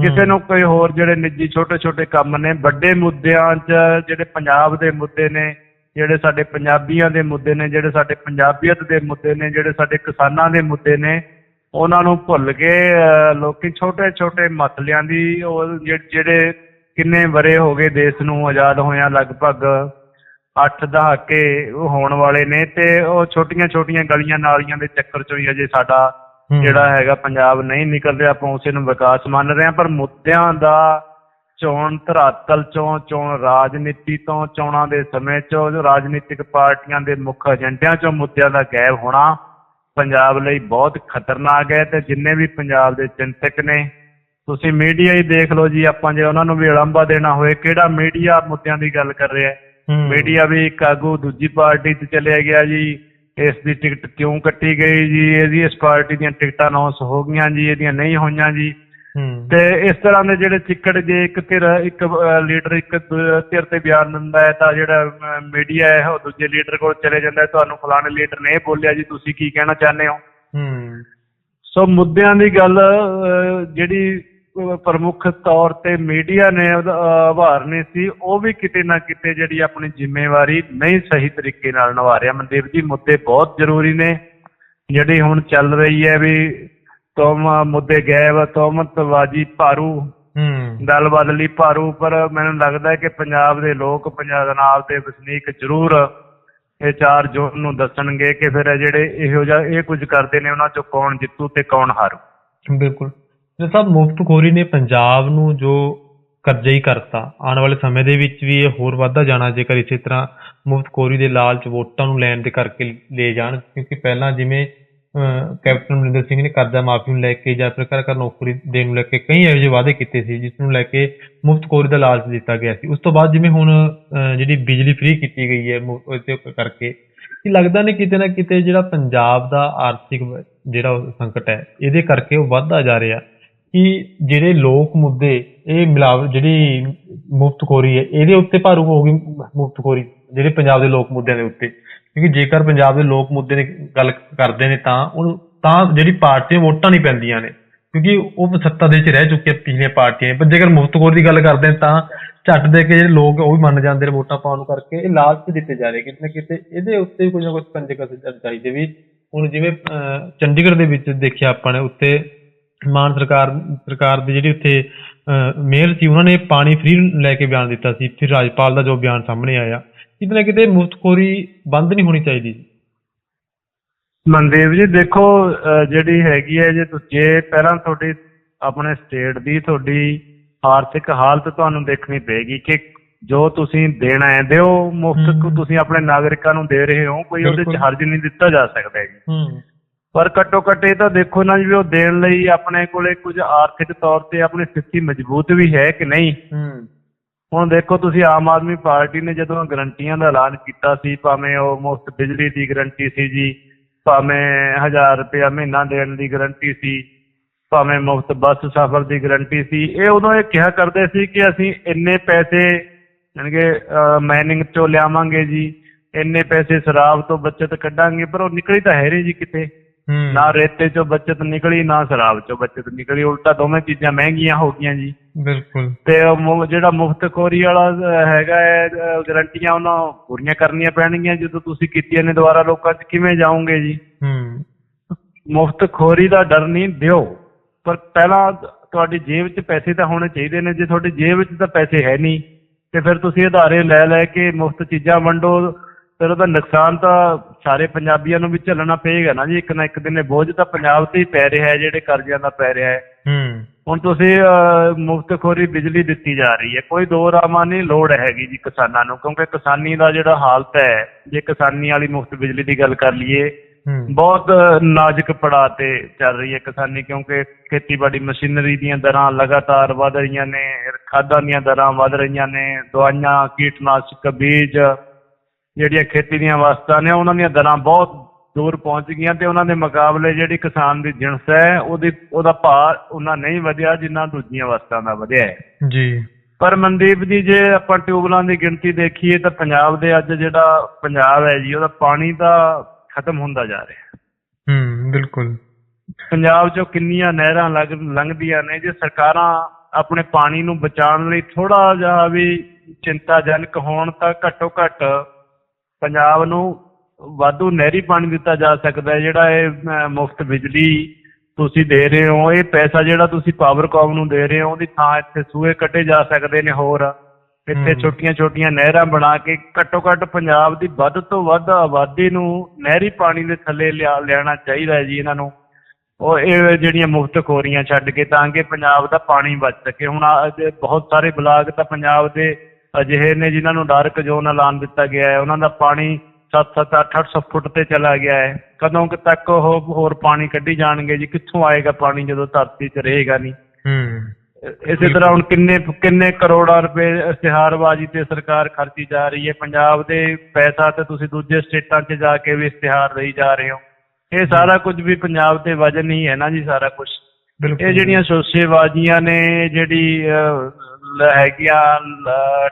ਕਿਸੇ ਨੂੰ ਕੋਈ ਹੋਰ ਜਿਹੜੇ ਨਿੱਜੀ ਛੋਟੇ ਛੋਟੇ ਕੰਮ ਨੇ ਵੱਡੇ ਮੁੱਦਿਆਂ 'ਚ ਜਿਹੜੇ ਪੰਜਾਬ ਦੇ ਮੁੱਦੇ ਨੇ ਜਿਹੜੇ ਸਾਡੇ ਪੰਜਾਬੀਆਂ ਦੇ ਮੁੱਦੇ ਨੇ ਜਿਹੜੇ ਸਾਡੇ ਪੰਜਾਬੀਅਤ ਦੇ ਮੁੱਦੇ ਨੇ ਜਿਹੜੇ ਸਾਡੇ ਕਿਸਾਨਾਂ ਦੇ ਮੁੱਦੇ ਨੇ ਉਹਨਾਂ ਨੂੰ ਭੁੱਲ ਕੇ ਅਹ, ਲੋਕੀ ਛੋਟੇ ਛੋਟੇ ਮਸਲਿਆਂ ਦੀ ਉਹ ਜਿਹ- ਜਿਹੜੇ ਕਿੰਨੇ ਬਰੇ ਹੋ ਗਏ ਦੇਸ਼ ਨੂੰ ਆਜ਼ਾਦ ਹੋਇਆਂ ਲਗਭਗ 8 ਦਹਾਕੇ ਹੋਣ ਵਾਲੇ ਨੇ ਤੇ ਉਹ ਛੋਟੀਆਂ ਛੋਟੀਆਂ ਗਲੀਆਂ ਨਾਲੀਆਂ ਦੇ ਚੱਕਰ ਚੋਂ ਹੀ ਅਜੇ ਸਾਡਾ। ਜਿਹੜਾ ਹੈਗਾ ਪੰਜਾਬ ਨਹੀਂ ਨਿਕਲ ਰਿਹਾ ਆਪਾਂ ਉਸੇ ਨੂੰ ਵਿਕਾਸ ਮੰਨ ਰਹੇ ਹਾਂ ਪਰ ਮੁੱਦਿਆਂ ਦਾ ਚੋਣ ਧਰਾਤਲ ਚੋਂ ਚੋਣ ਰਾਜਨੀਤੀ ਤੋਂ ਚੋਣਾਂ ਦੇ ਸਮੇਂ ਚੋਂ ਜੋ ਰਾਜਨੀਤਿਕ ਪਾਰਟੀਆਂ ਦੇ ਮੁੱਖ ਏਜੰਡਿਆਂ ਚੋਂ ਮੁੱਦਿਆਂ ਦਾ ਗਾਇਬ ਹੋਣਾ ਪੰਜਾਬ ਲਈ ਬਹੁਤ ਖਤਰਨਾਕ ਹੈ ਤੇ ਜਿੰਨੇ ਵੀ ਪੰਜਾਬ ਦੇ ਚਿੰਤਕ ਨੇ ਤੁਸੀਂ ਮੀਡੀਆ ਹੀ ਦੇਖ ਲਓ ਜੀ ਆਪਾਂ ਜੇ ਉਹਨਾਂ ਨੂੰ ਵੀ ਉਲੰਭਾ ਦੇਣਾ ਹੋਏ ਕਿਹੜਾ ਮੀਡੀਆ ਮੁੱਦਿਆਂ ਦੀ ਗੱਲ ਕਰ ਰਿਹਾ ਹੈ। ਮੀਡੀਆ ਵੀ ਇੱਕ ਆਗੂ ਦੂਜੀ ਪਾਰਟੀ ਤੇ ਚਲਿਆ ਗਿਆ ਜੀ ਇਸ ਦੀ ਟਿਕਟ ਕਿਉਂ ਕੱਟੀ ਗਈ ਜੀ ਇਹਦੀ ਇਸ ਪਾਰਟੀ ਦੀਆਂ ਟਿਕਟਾਂ ਅਨਾਉਂਸ ਹੋ ਗਈਆਂ ਜੀ ਇਹਦੀਆਂ ਨਹੀਂ ਹੋਈਆਂ ਜੀ ਤੇ ਇਸ ਤਰ੍ਹਾਂ ਦੇ ਜਿਹੜੇ ਚਿੱਕੜ ਜੇ ਇੱਕ ਧਿਰ ਇੱਕ ਲੀਡਰ ਇੱਕ ਧਿਰ ਤੇ ਬਿਆਨ ਦਿੰਦਾ ਹੈ ਤਾਂ ਜਿਹੜਾ ਮੀਡੀਆ ਹੈ ਉਹ ਦੂਜੇ ਲੀਡਰ ਕੋਲ ਚਲੇ ਜਾਂਦਾ ਹੈ। ਤੁਹਾਨੂੰ ਫਲਾਣੇ ਲੀਡਰ ਨੇ ਇਹ ਬੋਲਿਆ ਜੀ ਤੁਸੀਂ ਕੀ ਕਹਿਣਾ ਚਾਹੁੰਦੇ ਹੋ? ਹੂੰ। ਸੋ ਮੁੱਦਿਆਂ ਦੀ ਗੱਲ ਜਿਹੜੀ ਪ੍ਰਮੁੱਖ ਤੌਰ ਤੇ ਮੀਡੀਆ ਨੇ ਉਭਾਰਨੀ ਸੀ ਉਹ ਵੀ ਕਿਤੇ ਨਾ ਕਿਤੇ ਜਿਹੜੀ ਆਪਣੀ ਜ਼ਿੰਮੇਵਾਰੀ ਨਹੀਂ ਸਹੀ ਤਰੀਕੇ ਨਾਲ ਨਿਭਾ ਰਿਹਾ। ਮਨਦੀਪ ਜੀ ਮੁੱਦੇ ਬਹੁਤ ਜ਼ਰੂਰੀ ਨੇ। ਜਿਹੜੀ ਹੁਣ ਚੱਲ ਰਹੀ ਹੈ ਵੀ ਤੁਮ ਮੁੱਦੇ ਗੈਬ ਤੋਮਤਬਾਜੀ ਭਾਰੂ। ਹੂੰ। ਦਲ ਬਦਲੀ ਭਾਰੂ ਪਰ ਮੈਨੂੰ ਲੱਗਦਾ ਹੈ ਕਿ ਪੰਜਾਬ ਦੇ ਲੋਕ ਪੰਜਾਬ ਨਾਲ ਦੇ ਵਸਨੀਕ ਜ਼ਰੂਰ ਇਹ ਚਾਰ ਜੂਨ ਨੂੰ ਦੱਸਣਗੇ ਕਿ ਫਿਰ ਜਿਹੜੇ ਇਹੋ ਜਿਹਾ ਇਹ ਕੁਝ ਕਰਦੇ ਨੇ ਉਹਨਾਂ ਚੋਂ ਕੌਣ ਜਿੱਤੂ ਤੇ ਕੌਣ ਹਾਰੂ। ਬਿਲਕੁਲ। ਜੀ ਸਾਹਿਬ ਮੁਫਤਖੋਰੀ ਨੇ ਪੰਜਾਬ ਨੂੰ ਜੋ ਕਰਜ਼ਾ ਹੀ ਕਰਤਾ ਆਉਣ ਵਾਲੇ ਸਮੇਂ ਦੇ ਵਿੱਚ ਵੀ ਇਹ ਹੋਰ ਵੱਧਦਾ ਜਾਣਾ ਜੇਕਰ ਇਸੇ ਤਰ੍ਹਾਂ ਮੁਫਤਖੋਰੀ ਦੇ ਲਾਲਚ ਵੋਟਾਂ ਨੂੰ ਲੈਣ ਦੇ ਕਰਕੇ ਲੈ ਜਾਣ ਕਿਉਂਕਿ ਪਹਿਲਾਂ ਜਿਵੇਂ ਕੈਪਟਨ ਅਮਰਿੰਦਰ ਸਿੰਘ ਨੇ ਕਰਜ਼ਾ ਮਾਫੀ ਨੂੰ ਲੈ ਕੇ ਜਾਂ ਫਿਰ ਘਰ ਘਰ ਨੌਕਰੀ ਦੇਣ ਨੂੰ ਲੈ ਕੇ ਕਈ ਇਹੋ ਜਿਹੇ ਵਾਅਦੇ ਕੀਤੇ ਸੀ, ਜਿਸ ਨੂੰ ਲੈ ਕੇ ਮੁਫਤਖੋਰੀ ਦਾ ਲਾਲਚ ਦਿੱਤਾ ਗਿਆ ਸੀ। ਉਸ ਤੋਂ ਬਾਅਦ ਜਿਵੇਂ ਹੁਣ ਜਿਹੜੀ ਬਿਜਲੀ ਫ੍ਰੀ ਕੀਤੀ ਗਈ ਹੈ ਮੁ- ਉਹਦੇ ਕਰਕੇ, ਕੀ ਲੱਗਦਾ ਨਹੀਂ ਕਿਤੇ ਨਾ ਕਿਤੇ ਜਿਹੜਾ ਪੰਜਾਬ ਦਾ ਆਰਥਿਕ ਜਿਹੜਾ ਸੰਕਟ ਹੈ, ਇਹਦੇ ਕਰਕੇ ਉਹ ਵੱਧਦਾ ਜਾ ਰਿਹਾ ਕਿ ਜਿਹੜੇ ਲੋਕ ਮੁੱਦੇ, ਇਹ ਮਿਲਾਵਟ ਜਿਹੜੀ ਮੁਫਤਖੋਰੀ ਹੈ, ਇਹਦੇ ਉੱਤੇ ਭਾਰੂ ਹੋ ਗਈ ਮੁਫਤਖੋਰੀ ਜਿਹੜੇ ਪੰਜਾਬ ਦੇ ਲੋਕ ਮੁੱਦਿਆਂ ਦੇ ਉੱਤੇ। ਕਿਉਂਕਿ ਜੇਕਰ ਪੰਜਾਬ ਦੇ ਲੋਕ ਮੁੱਦੇ ਦੀ ਗੱਲ ਕਰਦੇ ਨੇ ਤਾਂ ਉਹ ਤਾਂ ਜਿਹੜੀ ਪਾਰਟੀਆਂ ਵੋਟਾਂ ਨਹੀਂ ਪੈਂਦੀਆਂ ਨੇ, ਕਿਉਂਕਿ ਉਹ ਸੱਤਾ ਦੇ ਵਿੱਚ ਰਹਿ ਚੁੱਕੇ ਪਿਛਲੀਆਂ ਪਾਰਟੀਆਂ। ਪਰ ਜੇਕਰ ਮੁਫਤਖੋਰੀ ਦੀ ਗੱਲ ਕਰਦੇ ਤਾਂ ਝੱਟ ਦੇ ਕੇ ਜਿਹੜੇ ਲੋਕ ਉਹ ਵੀ ਮੰਨ ਜਾਂਦੇ ਨੇ ਵੋਟਾਂ ਪਾਉਣ ਨੂੰ ਕਰਕੇ ਇਹ ਲਾਲਚ ਦਿੱਤੇ ਜਾ ਰਹੇ ਕਿਤੇ ਨਾ ਕਿਤੇ। ਇਹਦੇ ਉੱਤੇ ਵੀ ਕੁਝ ਨਾ ਕੁਝ ਪੰਜੇ ਕਸ ਚਾਹੀਦੇ ਵੀ ਹੁਣ ਜਿਵੇਂ ਚੰਡੀਗੜ੍ਹ ਦੇ ਵਿੱਚ ਦੇਖਿਆ ਆਪਾਂ ਨੇ, ਉੱਤੇ ਮਾਨ ਸਰਕਾਰ ਸਰਕਾਰ ਦੀ ਜਿਹੜੀ ਉੱਥੇ ਮੇਅਰ ਸੀ, ਉਹਨਾਂ ਨੇ ਪਾਣੀ ਫ੍ਰੀ ਲੈ ਕੇ ਬਿਆਨ ਦਿੱਤਾ ਸੀ। ਫਿਰ ਰਾਜਪਾਲ ਦਾ ਜੋ ਬਿਆਨ ਸਾਹਮਣੇ ਆਇਆ। ਕਿਤੇ ਨਾ ਕਿਤੇ ਮੁਫਤਖੋਰੀ ਬੰਦ ਨਹੀਂ ਹੋਣੀ ਚਾਹੀਦੀ। ਮਨਦੇਵ ਜੀ ਦੇਖੋ ਅਹ ਜਿਹੜੀ ਹੈਗੀ ਹੈ ਜੇ ਤੁ- ਜੇ ਪਹਿਲਾਂ ਤੁਹਾਡੀ ਆਪਣੇ ਸਟੇਟ ਦੀ ਤੁਹਾਡੀ ਆਰਥਿਕ ਹਾਲਤ ਤੁਹਾਨੂੰ ਦੇਖਣੀ ਪਏਗੀ ਕਿ ਜੋ ਤੁਸੀਂ ਦੇਣਾ ਹੈ ਦਿਓ ਮੁਫਤ ਹਮ। ਤੁਸੀਂ ਆਪਣੇ ਨਾਗਰਿਕਾਂ ਨੂੰ ਦੇ ਰਹੇ ਹੋ ਕੋਈ ਉਹਦੇ ਚ ਬਿਲਕੁਲ। ਹਰਜ ਨਹੀਂ ਦਿੱਤਾ ਜਾ ਸਕਦਾ ਜੀ ਹੂੰ। ਪਰ ਘੱਟੋ ਘੱਟ ਇਹ ਤਾਂ ਦੇਖੋ ਨਾ ਜੀ ਵੀ ਉਹ ਦੇਣ ਲਈ ਆਪਣੇ ਕੋਲੇ ਕੁਝ ਆਰਥਿਕ ਤੌਰ ਤੇ ਆਪਣੀ ਸਥਿਤੀ ਮਜ਼ਬੂਤ ਵੀ ਹੈ ਕਿ ਨਹੀਂ। ਹੂੰ। ਹੁਣ ਦੇਖੋ ਤੁਸੀਂ ਆਮ ਆਦਮੀ ਪਾਰਟੀ ਨੇ ਜਦੋਂ ਗਰੰਟੀਆਂ ਦਾ ਐਲਾਨ ਕੀਤਾ ਸੀ, ਭਾਵੇਂ ਉਹ ਮੁਫਤ ਬਿਜਲੀ ਦੀ ਗਰੰਟੀ ਸੀ ਜੀ, ਭਾਵੇਂ 1000 ਰੁਪਇਆ ਮਹੀਨਾ ਦੇਣ ਦੀ ਗਰੰਟੀ ਸੀ, ਭਾਵੇਂ ਮੁਫਤ ਬੱਸ ਸਫ਼ਰ ਦੀ ਗਰੰਟੀ ਸੀ, ਇਹ ਉਦੋਂ ਇਹ ਕਿਹਾ ਕਰਦੇ ਸੀ ਕਿ ਅਸੀਂ ਇੰਨੇ ਪੈਸੇ ਯਾਨੀ ਕਿ ਮਾਈਨਿੰਗ ਚੋਂ ਲਿਆਵਾਂਗੇ ਜੀ, ਇੰਨੇ ਪੈਸੇ ਸ਼ਰਾਬ ਤੋਂ ਬਚਤ ਕੱਢਾਂਗੇ, ਪਰ ਉਹ ਨਿਕਲੀ ਤਾਂ ਹੈ ਨਹੀਂ ਜੀ ਕਿਤੇ। ਨਾ ਰੇਤੇ ਚੋਂ ਬਚਤ ਨਿਕਲੀ ਨਾ ਸ਼ਰਾਬ ਚੋਂ ਬਚਤ ਨਿਕਲੀ। ਉਲਟਾ ਦੋਵੇਂ ਚੀਜ਼ਾਂ ਮਹਿੰਗੀਆਂ ਹੋ ਗਈਆਂ ਜੀ। ਬਿਲਕੁਲ। ਤੇ ਉਹ ਜਿਹੜਾ ਮੁਫਤਖੋਰੀ ਵਾਲਾ ਹੈਗਾ ਹੈ ਗਰੰਟੀਆਂ ਉਹਨਾਂ ਪੂਰੀਆਂ ਕਰਨੀਆਂ ਪੈਣਗੀਆਂ। ਜਦੋਂ ਤੁਸੀਂ ਕੀਤੀਆਂ ਨੇ ਦੁਬਾਰਾ ਲੋਕਾਂ 'ਚ ਕਿਵੇਂ ਜਾਓਗੇ ਜੀ? ਹੂੰ। ਮੁਫਤਖੋਰੀ ਦਾ ਡਰ ਨਹੀਂ ਦਿਓ। ਪਰ ਪਹਿਲਾਂ ਤੁਹਾਡੀ ਜੇਬ 'ਚ ਪੈਸੇ ਤਾਂ ਹੋਣੇ ਚਾਹੀਦੇ ਨੇ। ਜੇ ਤੁਹਾਡੀ ਜੇਬ 'ਚ ਤਾਂ ਪੈਸੇ ਹੈ ਨਹੀਂ ਤੇ ਫਿਰ ਤੁਸੀਂ ਉਧਾਰੇ ਲੈ ਲੈ ਕੇ ਮੁਫਤ ਚੀਜ਼ਾਂ ਵੰਡੋ। ਫਿਰ ਉਹਦਾ ਨੁਕਸਾਨ ਤਾਂ ਸਾਰੇ ਪੰਜਾਬੀਆਂ ਨੂੰ ਵੀ ਝੱਲਣਾ ਪਏਗਾ ਨਾ ਜੀ ਇੱਕ ਨਾ ਇੱਕ ਦਿਨ ਇਹ ਬੋਝ ਤਾਂ ਪੰਜਾਬ ਤੇ ਹੀ ਪੈ ਰਿਹਾ ਹੈ ਜਿਹੜੇ ਕਰਜ਼ਿਆਂ ਦਾ ਪੈ ਰਿਹਾ ਹੈ। ਹੂੰ। ਹੁਣ ਤੁਸੀਂ ਮੁਫਤਖੋਰੀ ਬਿਜਲੀ ਦਿੱਤੀ ਜਾ ਰਹੀ ਹੈ ਕੋਈ ਦੋ ਰਾਮਾਂ ਨਹੀਂ ਲੋੜ ਹੈਗੀ ਜੀ ਕਿਸਾਨਾਂ ਨੂੰ ਕਿਉਂਕਿ ਕਿਸਾਨੀ ਦਾ ਜਿਹੜਾ ਹਾਲਤ ਹੈ ਜੇ ਕਿਸਾਨੀ ਵਾਲੀ ਮੁਫਤ ਬਿਜਲੀ ਦੀ ਗੱਲ ਕਰ ਲਈਏ ਬਹੁਤ ਨਾਜ਼ੁਕ ਪੜਾਅ ਤੇ ਚੱਲ ਰਹੀ ਹੈ ਕਿਸਾਨੀ ਕਿਉਂਕਿ ਖੇਤੀਬਾੜੀ ਮਸ਼ੀਨਰੀ ਦੀਆਂ ਦਰਾਂ ਲਗਾਤਾਰ ਵਧ ਰਹੀਆਂ ਨੇ ਖਾਦਾਂ ਦੀਆਂ ਦਰਾਂ ਵਧ ਰਹੀਆਂ ਨੇ ਦਵਾਈਆਂ ਕੀਟਨਾਸ਼ਕ ਬੀਜ ਜਿਹੜੀਆਂ ਖੇਤੀ ਦੀਆਂ ਵਸਤਾਂ ਨੇ ਉਹਨਾਂ ਦੀਆਂ ਦਰਾਂ ਬਹੁਤ ਦੂਰ ਪਹੁੰਚ ਗਈਆਂ ਤੇ ਉਹਨਾਂ ਦੇ ਮੁਕਾਬਲੇ ਜਿਹੜੀ ਕਿਸਾਨ ਦੀ ਜਿਣਸ ਹੈ ਉਹਦੀ ਉਹਦਾ ਭਾਅ ਉਹਨਾਂ ਨਹੀਂ ਵਧਿਆ ਜਿੰਨਾ ਦੂਜੀਆਂ ਵਸਤਾਂ ਦਾ ਵਧਿਆ ਹੈ। ਜੀ। ਪਰ ਮਨਦੀਪ ਜੀ ਜੇ ਆਪਾਂ ਟਿਊਬਲਾਂ ਦੀ ਗਿਣਤੀ ਦੇਖੀਏ ਤਾਂ ਪੰਜਾਬ ਦੇ ਅੱਜ ਜਿਹੜਾ ਪੰਜਾਬ ਹੈ ਜੀ ਉਹਦਾ ਪਾਣੀ ਤਾਂ ਖਤਮ ਹੁੰਦਾ ਜਾ ਰਿਹਾ। ਹੂੰ ਬਿਲਕੁਲ। ਪੰਜਾਬ 'ਚੋਂ ਕਿੰਨੀਆਂ ਨਹਿਰਾਂ ਲੱਗ ਲੰਘਦੀਆਂ ਨੇ ਜੇ ਸਰਕਾਰਾਂ ਆਪਣੇ ਪਾਣੀ ਨੂੰ ਬਚਾਉਣ ਲਈ ਥੋੜਾ ਜਿਹਾ ਵੀ ਚਿੰਤਾਜਨਕ ਹੋਣ ਤਾਂ ਘੱਟੋ ਘੱਟ ਪੰਜਾਬ ਨੂੰ ਵਾਧੂ ਨਹਿਰੀ ਪਾਣੀ ਦਿੱਤਾ ਜਾ ਸਕਦਾ ਹੈ ਜਿਹੜਾ ਇਹ ਮੁਫਤ ਬਿਜਲੀ ਤੁਸੀਂ ਦੇ ਰਹੇ ਹੋ ਇਹ ਪੈਸਾ ਜਿਹੜਾ ਤੁਸੀਂ ਪਾਵਰਕਾਮ ਨੂੰ ਦੇ ਰਹੇ ਹੋ ਉਹਦੀ ਥਾਂ ਇੱਥੇ ਸੂਏ ਕੱਢੇ ਜਾ ਸਕਦੇ ਨੇ ਹੋਰ। ਇੱਥੇ ਹਮ। ਛੋਟੀਆਂ ਛੋਟੀਆਂ ਨਹਿਰਾਂ ਬਣਾ ਕੇ ਘੱਟੋ ਘੱਟ ਪੰਜਾਬ ਦੀ ਵੱਧ ਤੋਂ ਵੱਧ ਆਬਾਦੀ ਨੂੰ ਨਹਿਰੀ ਪਾਣੀ ਦੇ ਥੱਲੇ ਲਿਆ ਲਿਆਉਣਾ ਚਾਹੀਦਾ ਹੈ ਜੀ ਇਹਨਾਂ ਨੂੰ। ਉਹ ਇਹ ਜਿਹੜੀਆਂ ਮੁਫਤ ਖੋਰੀਆਂ ਛੱਡ ਕੇ ਤਾਂ ਕਿ ਪੰਜਾਬ ਦਾ ਪਾਣੀ ਬਚ ਸਕੇ। ਹੁਣ ਆਹ ਜੇ ਬਹੁਤ ਸਾਰੇ ਬਲਾਕ ਤਾਂ ਪੰਜਾਬ ਦੇ ਅਜਿਹੇ ਨੇ ਜਿਨ੍ਹਾਂ ਨੂੰ ਡਾਰਕ ਜ਼ੋਨ ਐਲਾਨ ਦਿੱਤਾ ਗਿਆ ਹੈ। ਉਹਨਾਂ ਦਾ ਪਾਣੀ 7-7 8-800 ਫੁੱਟ ਤੇ ਚਲਾ ਗਿਆ ਹੈ। ਕਦੋਂ ਕੁ ਤੱਕ ਉਹ ਹੋਰ ਪਾਣੀ ਕੱਢੀ ਜਾਣਗੇ ਜੀ? ਕਿੱਥੋਂ ਆਏਗਾ ਪਾਣੀ ਜਦੋਂ ਧਰਤੀ 'ਚ ਰਹੇਗਾ ਨਹੀਂ? ਹੂੰ। ਇਸੇ ਤਰ੍ਹਾਂ ਹੁਣ ਕਿੰਨੇ ਕਿੰਨੇ ਕਰੋੜਾਂ ਰੁਪਏ ਇਸ਼ਤਿਹਾਰਬਾਜ਼ੀ ਤੇ ਸਰਕਾਰ ਖਰਚੀ ਜਾ ਰਹੀ ਹੈ। ਪੰਜਾਬ ਦੇ ਪੈਸਾ ਤੇ ਤੁਸੀਂ ਦੂਜੇ ਸਟੇਟਾਂ 'ਚ ਜਾ ਕੇ ਵੀ ਇਸ਼ਤਿਹਾਰ ਦੇਈ ਜਾ ਰਹੇ ਹੋ। ਇਹ ਸਾਰਾ ਕੁਝ ਵੀ ਪੰਜਾਬ ਤੇ ਵਜਨ ਹੀ ਹੈ ਨਾ ਜੀ ਸਾਰਾ ਕੁਝ। ਇਹ ਜਿਹੜੀਆਂ ਸ਼ੋਸ਼ੇਬਾਜ਼ੀਆਂ ਨੇ ਜਿਹੜੀ ਹੈਗੀਆਂ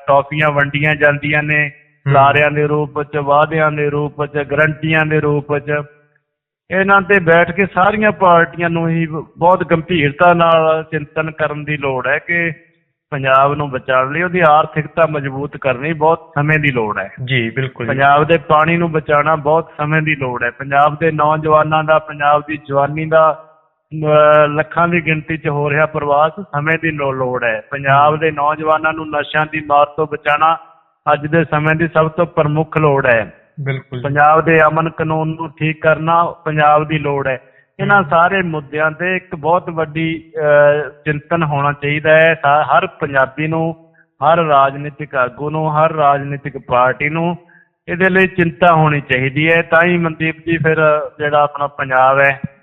ਟੌਫੀਆਂ ਵੰਡੀਆਂ ਜਾਂਦੀਆਂ ਨੇ। ਲਾਰਿਆਂ ਦੇ ਰੂਪ 'ਚ ਵਾਅਦਿਆਂ ਦੇ ਰੂਪ 'ਚ ਗਰੰਟੀਆਂ ਦੇ ਰੂਪ 'ਚ ਇਹਨਾਂ ਤੇ ਬੈਠ ਕੇ ਸਾਰੀਆਂ ਪਾਰਟੀਆਂ ਨੂੰ ਹੀ ਬਹੁਤ ਗੰਭੀਰਤਾ ਨਾਲ ਚਿੰਤਨ ਕਰਨ ਦੀ ਲੋੜ ਹੈ ਕਿ ਪੰਜਾਬ ਨੂੰ ਬਚਾਉਣ ਲਈ ਉਹਦੀ ਆਰਥਿਕਤਾ ਮਜ਼ਬੂਤ ਕਰਨੀ ਬਹੁਤ ਸਮੇਂ ਦੀ ਲੋੜ ਹੈ ਜੀ ਬਿਲਕੁਲ। ਪੰਜਾਬ ਦੇ ਪਾਣੀ ਨੂੰ ਬਚਾਉਣਾ ਬਹੁਤ ਸਮੇਂ ਦੀ ਲੋੜ ਹੈ ਪੰਜਾਬ ਦੇ ਨੌਜਵਾਨਾਂ ਦਾ ਪੰਜਾਬ ਦੀ ਜਵਾਨੀ ਦਾ ਲੱਖਾਂ ਦੀ ਗਿਣਤੀ 'ਚ ਹੋ ਰਿਹਾ ਪ੍ਰਵਾਸ ਸਮੇਂ ਦੀ ਲੋ- ਲੋੜ ਹੈ। ਪੰਜਾਬ ਦੇ ਨੌਜਵਾਨਾਂ ਨੂੰ ਨਸ਼ਿਆਂ ਦੀ ਮਾਰ ਤੋਂ ਬਚਾਉਣਾ ਅੱਜ ਦੇ ਸਮੇਂ ਦੀ ਸਭ ਤੋਂ ਪ੍ਰਮੁੱਖ ਲੋੜ ਹੈ। ਬਿਲਕੁਲ ਪੰਜਾਬ ਦੇ ਅਮਨ ਕਾਨੂੰਨ ਨੂੰ ਠੀਕ ਕਰਨਾ ਪੰਜਾਬ ਦੀ ਲੋੜ ਹੈ। ਇਹਨਾਂ ਸਾਰੇ ਮੁੱਦਿਆਂ ਤੇ ਇੱਕ ਬਹੁਤ ਵੱਡੀ ਅਹ, ਚਿੰਤਨ ਹੋਣਾ ਚਾਹੀਦਾ ਹੈ। ਹਰ ਪੰਜਾਬੀ ਨੂੰ ਹਰ ਰਾਜਨੀਤਿਕ ਆਗੂ ਨੂੰ ਹਰ ਰਾਜਨੀਤਿਕ ਪਾਰਟੀ ਨੂੰ ਇਹਦੇ ਲਈ ਚਿੰਤਾ ਹੋਣੀ ਚਾਹੀਦੀ ਹੈ। ਤਾਂ ਹੀ ਮਨਦੀਪ ਜੀ ਫਿਰ ਜਿਹੜਾ ਆਪਣਾ ਪੰਜਾਬ ਹੂੰ।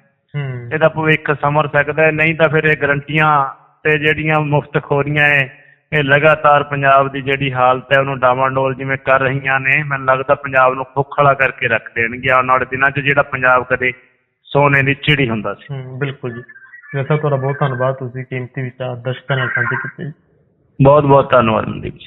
ਇਹਦਾ ਭਵਿੱਖ ਸਮਰ ਸਕਦਾ ਨਹੀਂ ਤਾਂ ਫਿਰ ਇਹ ਗਰੰਟੀਆਂ ਤੇ ਜਿਹੜੀਆਂ ਮੁਫਤ ਖੋਰੀਆਂ ਹੈ ਇਹ ਲਗਾਤਾਰ ਪੰਜਾਬ ਦੀ ਜਿਹੜੀ ਹਾਲਤ ਹੈ ਉਹਨੂੰ ਡਾਵਾਂਡੋਲ ਜਿਵੇਂ ਕਰ ਰਹੀਆਂ ਨੇ ਮੈਨੂੰ ਲੱਗਦਾ ਪੰਜਾਬ ਨੂੰ ਖੋਖਲਾ ਕਰਕੇ ਰੱਖ ਦੇਣਗੇ ਆਉਣ ਵਾਲੇ ਦਿਨਾਂ 'ਚ ਜਿਹੜਾ ਪੰਜਾਬ ਕਦੇ ਸੋਨੇ ਦੀ ਚਿੜੀ ਹੁੰਦਾ ਸੀ। ਬਿਲਕੁਲ ਜੀ। ਜੈਸਾ ਤੁਹਾਡਾ ਬਹੁਤ ਧੰਨਵਾਦ ਤੁਸੀਂ ਕੀਮਤੀ ਵਿਚਾਰ ਦਰਸ਼ਕਾਂ ਨਾਲ ਸਾਂਝੇ ਕੀਤੇ। ਬਹੁਤ ਬਹੁਤ ਧੰਨਵਾਦ ਮਨਦੀਪ ਜੀ।